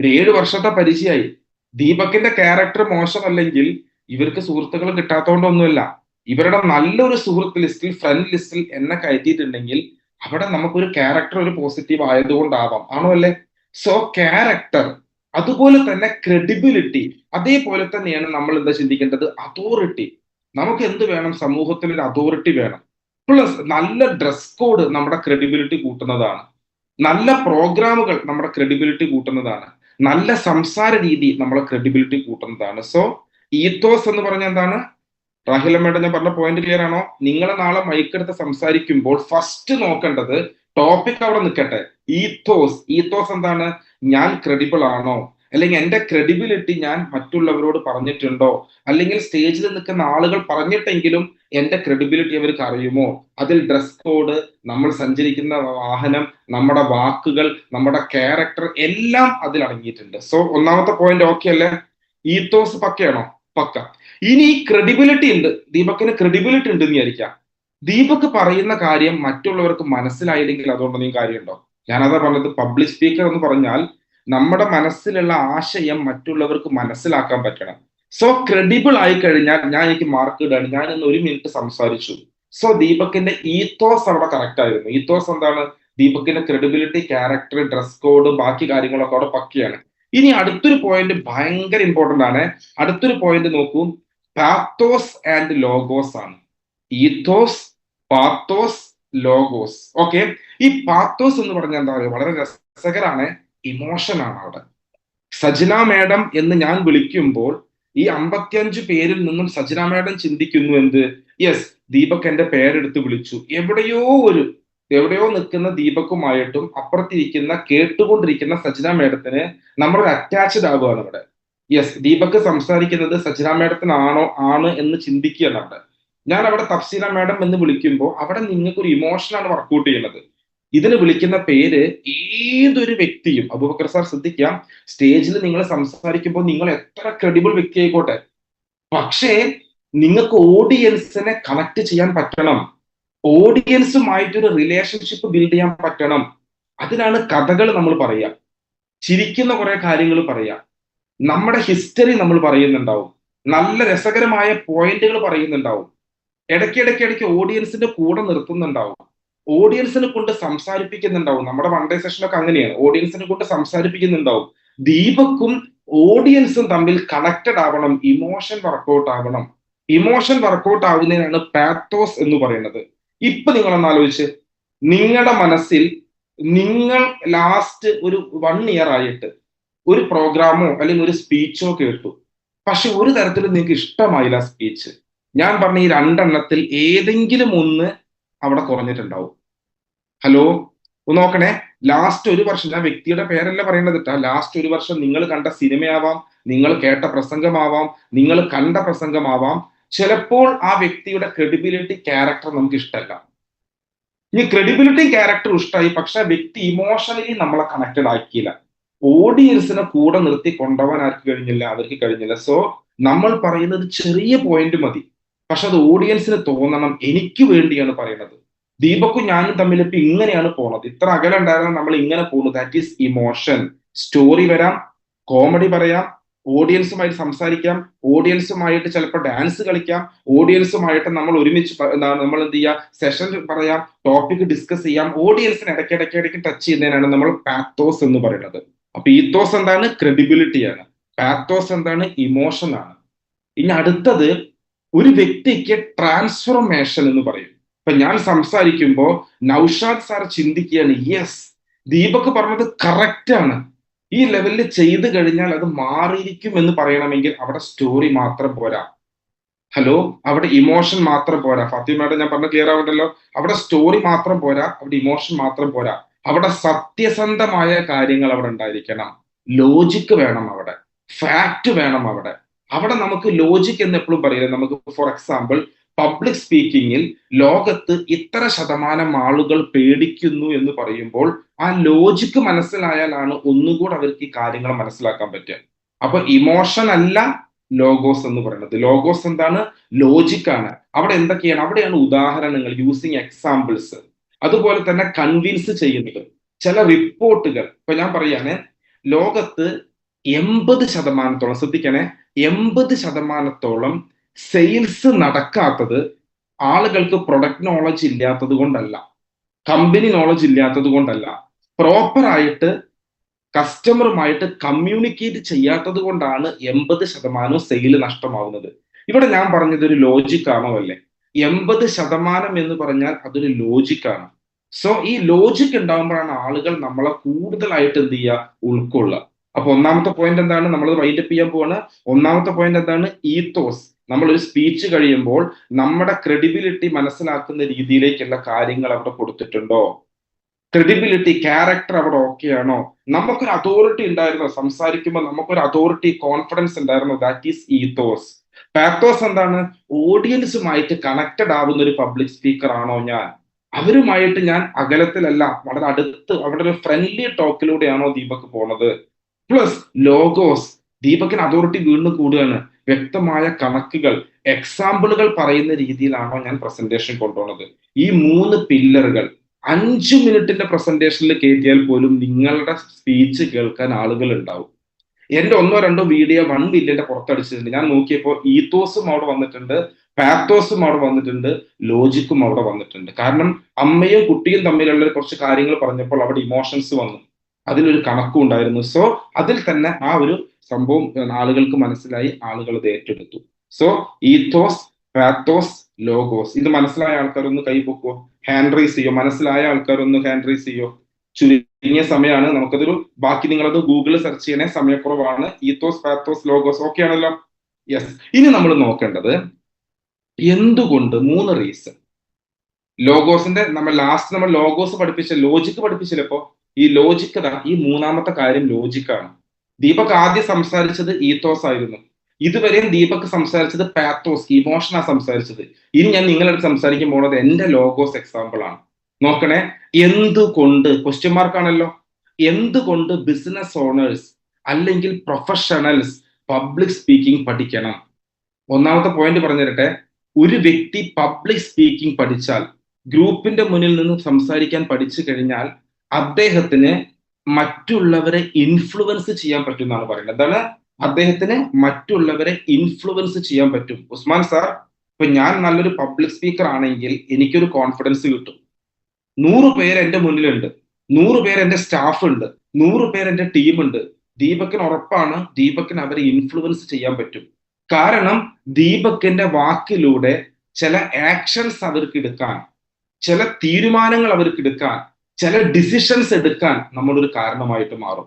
ഒരു ഏഴ് വർഷത്തെ പരിചയമായി. ദീപക്കിന്റെ ക്യാരക്ടർ മോശമല്ലെങ്കിൽ ഇവർക്ക് സുഹൃത്തുക്കൾ കിട്ടാത്തതുകൊണ്ടൊന്നുമില്ല ഇവരുടെ നല്ലൊരു സുഹൃത്ത് ലിസ്റ്റിൽ ഫ്രണ്ട് ലിസ്റ്റിൽ എന്നെ കയറ്റിയിട്ടുണ്ടെങ്കിൽ അവിടെ നമുക്കൊരു ക്യാരക്ടർ ഒരു പോസിറ്റീവ് ആയതുകൊണ്ടാവാം. ആണോ അല്ലേ? സോ ക്യാരക്ടർ അതുപോലെ തന്നെ ക്രെഡിബിലിറ്റി അതേപോലെ തന്നെയാണ് നമ്മൾ എന്താ ചിന്തിക്കേണ്ടത്? അതോറിറ്റി നമുക്ക് എന്ത് വേണം? സമൂഹത്തിൽ ഒരു അതോറിറ്റി വേണം. പ്ലസ് നല്ല ഡ്രസ് കോഡ് നമ്മുടെ ക്രെഡിബിലിറ്റി കൂട്ടുന്നതാണ്. നല്ല പ്രോഗ്രാമുകൾ നമ്മുടെ ക്രെഡിബിലിറ്റി കൂട്ടുന്നതാണ്. നല്ല സംസാര രീതി നമ്മളെ ക്രെഡിബിലിറ്റി കൂട്ടുന്നതാണ്. സോ ഈത്തോസ് എന്ന് പറഞ്ഞ എന്താണ്? റാഹിലമ്മയുടെ ഞാൻ പറഞ്ഞ പോയിന്റ് ക്ലിയർ ആണോ? നിങ്ങൾ നാളെ മൈക്കെടുത്ത് സംസാരിക്കുമ്പോൾ ഫസ്റ്റ് നോക്കേണ്ടത് ടോപ്പിക് അവിടെ നിൽക്കട്ടെ. ഈത്തോസ് ഈത്തോസ് എന്താണ്? ഞാൻ ക്രെഡിബിൾ ആണോ? അല്ലെങ്കിൽ എന്റെ ക്രെഡിബിലിറ്റി ഞാൻ മറ്റുള്ളവരോട് പറഞ്ഞിട്ടുണ്ടോ? അല്ലെങ്കിൽ സ്റ്റേജിൽ നിൽക്കുന്ന ആളുകൾ പറഞ്ഞിട്ടെങ്കിലും എന്റെ ക്രെഡിബിലിറ്റി അവർക്ക് അറിയുമോ? അതിൽ ഡ്രസ് കോഡ് നമ്മൾ സഞ്ചരിക്കുന്ന വാഹനം നമ്മുടെ വാക്കുകൾ നമ്മുടെ ക്യാരക്ടർ എല്ലാം അതിൽ അടങ്ങിയിട്ടുണ്ട്. സോ ഒന്നാമത്തെ പോയിന്റ് ഓക്കെ അല്ലേ? ഈത്തോസ് പക്കയാണോ? പക്ക. ഇനി ക്രെഡിബിലിറ്റി ഉണ്ട്. ദീപക്കിന് ക്രെഡിബിലിറ്റി ഉണ്ട് എന്ന് വിചാരിക്കാം ദീപക് പറയുന്ന കാര്യം മറ്റുള്ളവർക്ക് മനസ്സിലായില്ലെങ്കിൽ അതുകൊണ്ടൊന്നും കാര്യമുണ്ടോ? ഞാനതാ പറഞ്ഞത് പബ്ലിക് സ്പീക്കർ എന്ന് പറഞ്ഞാൽ നമ്മുടെ മനസ്സിലുള്ള ആശയം മറ്റുള്ളവർക്ക് മനസ്സിലാക്കാൻ പറ്റണം. സോ ക്രെഡിബിൾ ആയി കഴിഞ്ഞാൽ ഞാൻ എനിക്ക് മാർക്ക് ഇടാണ് ഞാൻ ഇന്ന് ഒരു മിനിറ്റ് സംസാരിച്ചു. സോ ദീപക്കിന്റെ ഈത്തോസ് അവിടെ കറക്റ്റ് ആയിരുന്നു. ഈത്തോസ് എന്താണ്? ദീപക്കിന്റെ ക്രെഡിബിലിറ്റി ക്യാരക്ടർ ഡ്രസ് കോഡ് ബാക്കി കാര്യങ്ങളൊക്കെ അവിടെ പക്കയാണ്. ഇനി അടുത്തൊരു പോയിന്റ് ഭയങ്കര ഇമ്പോർട്ടന്റ് ആണ്. അടുത്തൊരു പോയിന്റ് നോക്കൂ. പാത്തോസ് ആൻഡ് ലോഗോസ് ആണ്. ഈത്തോസ് പാത്തോസ് ലോഗോസ് ഓക്കെ ഈ പാത്തോസ് എന്ന് പറഞ്ഞാൽ എന്താ പറയുക? വളരെ രസകരാണ് ഇമോഷൻ ആണ് അവിടെ. സജിന മേഡം എന്ന് ഞാൻ വിളിക്കുമ്പോൾ ഈ അമ്പത്തിയഞ്ച് പേരിൽ നിന്നും സജന മേഡം ചിന്തിക്കുന്നു എന്ത്? യെസ് ദീപക് എന്റെ പേരെടുത്ത് വിളിച്ചു. എവിടെയോ ഒരു എവിടെയോ നിൽക്കുന്ന ദീപക്കുമായിട്ടും അപ്പുറത്തിരിക്കുന്ന കേട്ടുകൊണ്ടിരിക്കുന്ന സജന മേഡത്തിന് നമ്മൾ അറ്റാച്ച്ഡ് ആവുകയാണ് അവിടെ. യെസ് ദീപക് സംസാരിക്കുന്നത് സജന മേഡത്തിനാണോ ആണ് എന്ന് ചിന്തിക്കുകയാണ് അവിടെ. ഞാൻ അവിടെ തഫ്സീല മേഡം എന്ന് വിളിക്കുമ്പോൾ അവിടെ നിങ്ങൾക്ക് ഒരു ഇമോഷനാണ് വർക്കൗട്ട് ചെയ്യുന്നത്. ഇതിന് വിളിക്കുന്ന പേര് ഏതൊരു വ്യക്തിയും അബൂബക്കർ സാർ ശ്രദ്ധിക്കാം സ്റ്റേജിൽ നിങ്ങൾ സംസാരിക്കുമ്പോൾ നിങ്ങൾ എത്ര ക്രെഡിബിൾ വ്യക്തി ആയിക്കോട്ടെ. പക്ഷേ നിങ്ങൾക്ക് ഓഡിയൻസിനെ കണക്ട് ചെയ്യാൻ പറ്റണം. ഓഡിയൻസുമായിട്ടൊരു റിലേഷൻഷിപ്പ് ബിൽഡ് ചെയ്യാൻ പറ്റണം. അതിനാണ് കഥകൾ നമ്മൾ പറയുക. ചിരിക്കുന്ന കുറെ കാര്യങ്ങൾ പറയുക. നമ്മുടെ ഹിസ്റ്ററി നമ്മൾ പറയുന്നുണ്ടാവും. നല്ല രസകരമായ പോയിന്റുകൾ പറയുന്നുണ്ടാവും. ഇടയ്ക്കിടയ്ക്ക് ഇടയ്ക്ക് ഓഡിയൻസിന്റെ കൂടെ നിർത്തുന്നുണ്ടാവും. ഓഡിയൻസിനെ കൊണ്ട് സംസാരിപ്പിക്കുന്നുണ്ടാവും. നമ്മുടെ വൺ ഡേ സെഷനൊക്കെ അങ്ങനെയാണ്. ഓഡിയൻസിനെ കൊണ്ട് സംസാരിപ്പിക്കുന്നുണ്ടാവും. ദീപക്കും ഓഡിയൻസും തമ്മിൽ കണക്റ്റഡ് ആവണം. ഇമോഷൻ വർക്കൗട്ട് ആവണം. ഇമോഷൻ വർക്കൗട്ട് ആവുന്നതിനാണ് പാത്തോസ് എന്ന് പറയുന്നത്. ഇപ്പൊ നിങ്ങളൊന്ന് ആലോചിച്ച്. നിങ്ങളുടെ മനസ്സിൽ നിങ്ങൾ ലാസ്റ്റ് ഒരു വൺ ഇയർ ആയിട്ട് ഒരു പ്രോഗ്രാമോ അല്ലെങ്കിൽ ഒരു സ്പീച്ചോ കേട്ടു പക്ഷെ ഒരു തരത്തിലും നിങ്ങൾക്ക് ഇഷ്ടമായില്ല സ്പീച്ച് ഞാൻ പറഞ്ഞ ഈ രണ്ടെണ്ണത്തിൽ ഏതെങ്കിലും ഒന്ന് അവിടെ കുറഞ്ഞിട്ടുണ്ടാവും. ഹലോ ഒന്ന് നോക്കണേ. ലാസ്റ്റ് ഒരു വർഷം ഞാൻ വ്യക്തിയുടെ പേരല്ല പറയേണ്ടത് കേട്ടാ ലാസ്റ്റ് ഒരു വർഷം നിങ്ങൾ കണ്ട സിനിമയാവാം നിങ്ങൾ കേട്ട പ്രസംഗമാവാം നിങ്ങൾ കണ്ട പ്രസംഗമാവാം. ചിലപ്പോൾ ആ വ്യക്തിയുടെ ക്രെഡിബിലിറ്റി ക്യാരക്ടർ നമുക്ക് ഇഷ്ടമല്ല. ഇനി ക്രെഡിബിലിറ്റി ക്യാരക്ടർ ഇഷ്ടമായി പക്ഷെ വ്യക്തി ഇമോഷണലി നമ്മളെ കണക്റ്റഡ് ആക്കിയില്ല. ഓഡിയൻസിനെ കൂടെ നിർത്തി കൊണ്ടുപോകാൻ ആർക്ക് കഴിഞ്ഞില്ല അവർക്ക് കഴിഞ്ഞില്ല. സോ നമ്മൾ പറയുന്നത് ചെറിയ പോയിന്റ് മതി. പക്ഷെ അത് ഓഡിയൻസിന് തോന്നണം. എനിക്ക് വേണ്ടിയാണ് പറയുന്നത്. ദീപക്കും ഞാനും തമ്മിൽ ഇപ്പൊ ഇങ്ങനെയാണ് പോണത്. ഇത്ര അകലം ഉണ്ടായിരുന്ന നമ്മൾ ഇങ്ങനെ പോകുന്നു. ദാറ്റ് ഈസ് ഇമോഷൻ സ്റ്റോറി വരാം കോമഡി പറയാം ഓഡിയൻസുമായിട്ട് സംസാരിക്കാം ഓഡിയൻസുമായിട്ട് ചിലപ്പോൾ ഡാൻസ് കളിക്കാം ഓഡിയൻസുമായിട്ട് നമ്മൾ ഒരുമിച്ച് നമ്മൾ എന്ത് ചെയ്യുക സെഷൻ പറയാം ടോപ്പിക് ഡിസ്കസ് ചെയ്യാം. ഓഡിയൻസിന് ഇടയ്ക്കിടയ്ക്ക് ഇടയ്ക്ക് ടച്ച് ചെയ്യുന്നതിനാണ് നമ്മൾ പാത്തോസ് എന്ന് പറയുന്നത്. അപ്പൊ ഈത്തോസ് എന്താണ്? ക്രെഡിബിലിറ്റിയാണ് പാത്തോസ് എന്താണ്? ഇമോഷൻ ആണ്. ഇനി അടുത്തത് ഒരു വ്യക്തിക്ക് ട്രാൻസ്ഫോർമേഷൻ എന്ന് പറയും. ഇപ്പൊ ഞാൻ സംസാരിക്കുമ്പോൾ നൌഷാദ് സാർ ചിന്തിക്കുകയാണ് യെസ് ദീപക് പറഞ്ഞത് കറക്റ്റ് ആണ്. ഈ ലെവലിൽ ചെയ്തു കഴിഞ്ഞാൽ അത് മാറിയിരിക്കും എന്ന് പറയണമെങ്കിൽ അവിടെ സ്റ്റോറി മാത്രം പോരാ. ഹലോ അവിടെ ഇമോഷൻ മാത്രം പോരാ. ഫാത്തിമയുടെ ഞാൻ പറഞ്ഞ ക്ലിയർ ആവണ്ടല്ലോ? അവിടെ സ്റ്റോറി മാത്രം പോരാ അവിടെ ഇമോഷൻ മാത്രം പോരാ. അവിടെ സത്യസന്ധമായ കാര്യങ്ങൾ അവിടെ ഉണ്ടായിരിക്കണം. ലോജിക്ക് വേണം അവിടെ. ഫാക്ട് വേണം അവിടെ. അവിടെ നമുക്ക് ലോജിക് എന്ന് എപ്പോഴും പറയില്ല? നമുക്ക് ഫോർ എക്സാമ്പിൾ പബ്ലിക് സ്പീക്കിങ്ങിൽ ലോകത്ത് ഇത്ര ശതമാനം ആളുകൾ പേടിക്കുന്നു എന്ന് പറയുമ്പോൾ ആ ലോജിക്ക് മനസ്സിലായാലാണ് ഒന്നുകൂടെ അവർക്ക് ഈ കാര്യങ്ങൾ മനസ്സിലാക്കാൻ പറ്റുക. അപ്പൊ ഇമോഷൻ അല്ല ലോഗോസ് എന്ന് പറയുന്നത്. ലോഗോസ് എന്താണ്? ലോജിക് ആണ്. അവിടെ എന്തൊക്കെയാണ്? അവിടെയാണ് ഉദാഹരണങ്ങൾ യൂസിങ് എക്സാമ്പിൾസ് അതുപോലെ തന്നെ കൺവിൻസ് ചെയ്യുന്നത്. ചില റിപ്പോർട്ടുകൾ ഇപ്പൊ ഞാൻ പറയാണ് ലോകത്ത് എൺപത് ശതമാനത്തോളം ശ്രദ്ധിക്കണേ എൺപത് ശതമാനത്തോളം സെയിൽസ് നടക്കാത്തത് ആളുകൾക്ക് പ്രൊഡക്റ്റ് നോളജ് ഇല്ലാത്തത് കൊണ്ടല്ല. കമ്പനി നോളജ് ഇല്ലാത്തത് കൊണ്ടല്ല. പ്രോപ്പറായിട്ട് കസ്റ്റമറുമായിട്ട് കമ്മ്യൂണിക്കേറ്റ് ചെയ്യാത്തത് കൊണ്ടാണ് എൺപത് ശതമാനവും സെയിൽ നഷ്ടമാവുന്നത്. ഇവിടെ ഞാൻ പറഞ്ഞത് ഒരു ലോജിക് ആണോ അല്ലേ? എൺപത് ശതമാനം എന്ന് പറഞ്ഞാൽ അതൊരു ലോജിക്കാണ് സോ ഈ ലോജിക് ഉണ്ടാകുമ്പോഴാണ് ആളുകൾ നമ്മളെ കൂടുതലായിട്ട് എന്ത് ചെയ്യുക? ഉൾക്കൊള്ളുക. അപ്പൊ ഒന്നാമത്തെ പോയിന്റ് എന്താണ്? നമ്മൾ വൈൻഡപ്പ് ചെയ്യാൻ പോവാണ്. ഒന്നാമത്തെ പോയിന്റ് എന്താണ്? ഈത്തോസ് നമ്മൾ ഒരു സ്പീച്ച് കഴിയുമ്പോൾ നമ്മുടെ ക്രെഡിബിലിറ്റി മനസ്സിലാക്കുന്ന രീതിയിലേക്കുള്ള കാര്യങ്ങൾ അവിടെ കൊടുത്തിട്ടുണ്ടോ? ക്രെഡിബിലിറ്റി ക്യാരക്ടർ അവിടെ ഓക്കെ ആണോ? നമുക്കൊരു അതോറിറ്റി ഉണ്ടായിരുന്നോ? സംസാരിക്കുമ്പോൾ നമുക്കൊരു അതോറിറ്റി കോൺഫിഡൻസ് ഉണ്ടായിരുന്നോ? ദാറ്റ് ഈസ് ഈത്തോസ് പാത്തോസ് എന്താണ്? ഓഡിയൻസുമായിട്ട് കണക്റ്റഡ് ആവുന്ന ഒരു പബ്ലിക് സ്പീക്കർ ആണോ ഞാൻ? അവരുമായിട്ട് ഞാൻ അകലത്തിലല്ല വളരെ അടുത്ത് അവിടെ ഒരു ഫ്രണ്ട്ലി ടോക്കിലൂടെയാണോ ദീപക് പോണത്? പ്ലസ് ലോഗോസ് ദീപകൻ അതോറിറ്റി വീണ്ടും കൂടുകയാണ്. വ്യക്തമായ കണക്കുകൾ എക്സാമ്പിളുകൾ പറയുന്ന രീതിയിലാണോ ഞാൻ പ്രസന്റേഷൻ കൊണ്ടുപോകുന്നത്. ഈ മൂന്ന് പില്ലറുകൾ അഞ്ചു മിനിറ്റിന്റെ പ്രസന്റേഷനിൽ കയറ്റിയാൽ പോലും നിങ്ങളുടെ സ്പീച്ച് കേൾക്കാൻ ആളുകൾ ഉണ്ടാവും എന്റെ ഒന്നോ രണ്ടോ വീഡിയോ വൺ മില്യന്റെ പുറത്തടിച്ചിട്ടുണ്ട്. ഞാൻ നോക്കിയപ്പോൾ ഈത്തോസും അവിടെ വന്നിട്ടുണ്ട് പാത്തോസും അവിടെ വന്നിട്ടുണ്ട് ലോജിക്കും അവിടെ വന്നിട്ടുണ്ട്. കാരണം അമ്മയും കുട്ടിയും തമ്മിലുള്ള കുറച്ച് കാര്യങ്ങൾ പറഞ്ഞപ്പോൾ അവിടെ ഇമോഷൻസ് വന്നു. അതിലൊരു കണക്കും ഉണ്ടായിരുന്നു സോ അതിൽ തന്നെ ആ ഒരു സംഭവം ആളുകൾക്ക് മനസ്സിലായി ആളുകൾ അത് ഏറ്റെടുത്തു. സോ ഈത്തോസ് പാത്തോസ് ലോഗോസ് ഇത് മനസ്സിലായ ആൾക്കാരൊന്ന് കൈ പൊക്കുവോ? ഹാൻഡ് റൈസ് ചെയ്യോ? മനസ്സിലായ ആൾക്കാരൊന്ന് ഹാൻഡ് റൈസ് ചെയ്യോ? ചുരുങ്ങിയ സമയമാണ്. നമുക്കതൊരു ബാക്കി നിങ്ങളത് ഗൂഗിളിൽ സെർച്ച് ചെയ്യണേ സമയക്കുറവാണ്. ഈത്തോസ് പാത്തോസ് ലോഗോസ് ഓക്കെ ആണല്ലോ? യെസ് ഇനി നമ്മൾ നോക്കേണ്ടത് എന്തുകൊണ്ട് മൂന്ന് റീസൺ ലോഗോസിന്റെ നമ്മൾ ലാസ്റ്റ് നമ്മൾ ലോഗോസ് പഠിപ്പിച്ച ലോജിക്ക് പഠിപ്പിച്ചില്ലപ്പോ ഈ ലോജിക്ക് ഈ മൂന്നാമത്തെ കാര്യം ലോജിക്കാണ് ദീപക് ആദ്യം സംസാരിച്ചത് ഈത്തോസ് ആയിരുന്നു. ഇതുവരെയും ദീപക് സംസാരിച്ചത് പാത്തോസ് ഇമോഷനാ സംസാരിച്ചത്. ഇനി ഞാൻ നിങ്ങളടുത്ത് സംസാരിക്കാൻ പോകുന്നത് എന്റെ ലോഗോസ് എക്സാമ്പിൾ ആണ്. നോക്കണേ. എന്തുകൊണ്ട് ക്വസ്റ്റ്യൻ മാർക്കാണല്ലോ എന്തുകൊണ്ട് ബിസിനസ് ഓണേഴ്സ് അല്ലെങ്കിൽ പ്രൊഫഷണൽസ് പബ്ലിക് സ്പീക്കിംഗ് പഠിക്കണം? ഒന്നാമത്തെ പോയിന്റ് പറഞ്ഞു തരട്ടെ ഒരു വ്യക്തി പബ്ലിക് സ്പീക്കിംഗ് പഠിച്ചാൽ ഗ്രൂപ്പിന്റെ മുന്നിൽ നിന്ന് സംസാരിക്കാൻ പഠിച്ചു കഴിഞ്ഞാൽ അദ്ദേഹത്തിന് മറ്റുള്ളവരെ ഇൻഫ്ലുവൻസ് ചെയ്യാൻ പറ്റും എന്നാണ് പറയുന്നത്. എന്താണ്? അദ്ദേഹത്തിന് മറ്റുള്ളവരെ ഇൻഫ്ലുവൻസ് ചെയ്യാൻ പറ്റും. ഉസ്മാൻ സാർ ഇപ്പൊ ഞാൻ നല്ലൊരു പബ്ലിക് സ്പീക്കർ ആണെങ്കിൽ എനിക്കൊരു കോൺഫിഡൻസ് കിട്ടും. നൂറ് പേര് എന്റെ മുന്നിലുണ്ട്. നൂറ് പേര് എന്റെ സ്റ്റാഫ് ഉണ്ട്. നൂറ് പേര് എന്റെ ടീമുണ്ട് ദീപക്കിന് ഉറപ്പാണ് ദീപക്കിന് അവരെ ഇൻഫ്ലുവൻസ് ചെയ്യാൻ പറ്റും. കാരണം ദീപക്കിന്റെ വാക്കിലൂടെ ചില ആക്ഷൻസ് അവർക്ക് എടുക്കാൻ ചില തീരുമാനങ്ങൾ അവർക്ക് എടുക്കാൻ ചില ഡിസിഷൻസ് എടുക്കാൻ നമ്മളൊരു കാരണമായിട്ട് മാറും.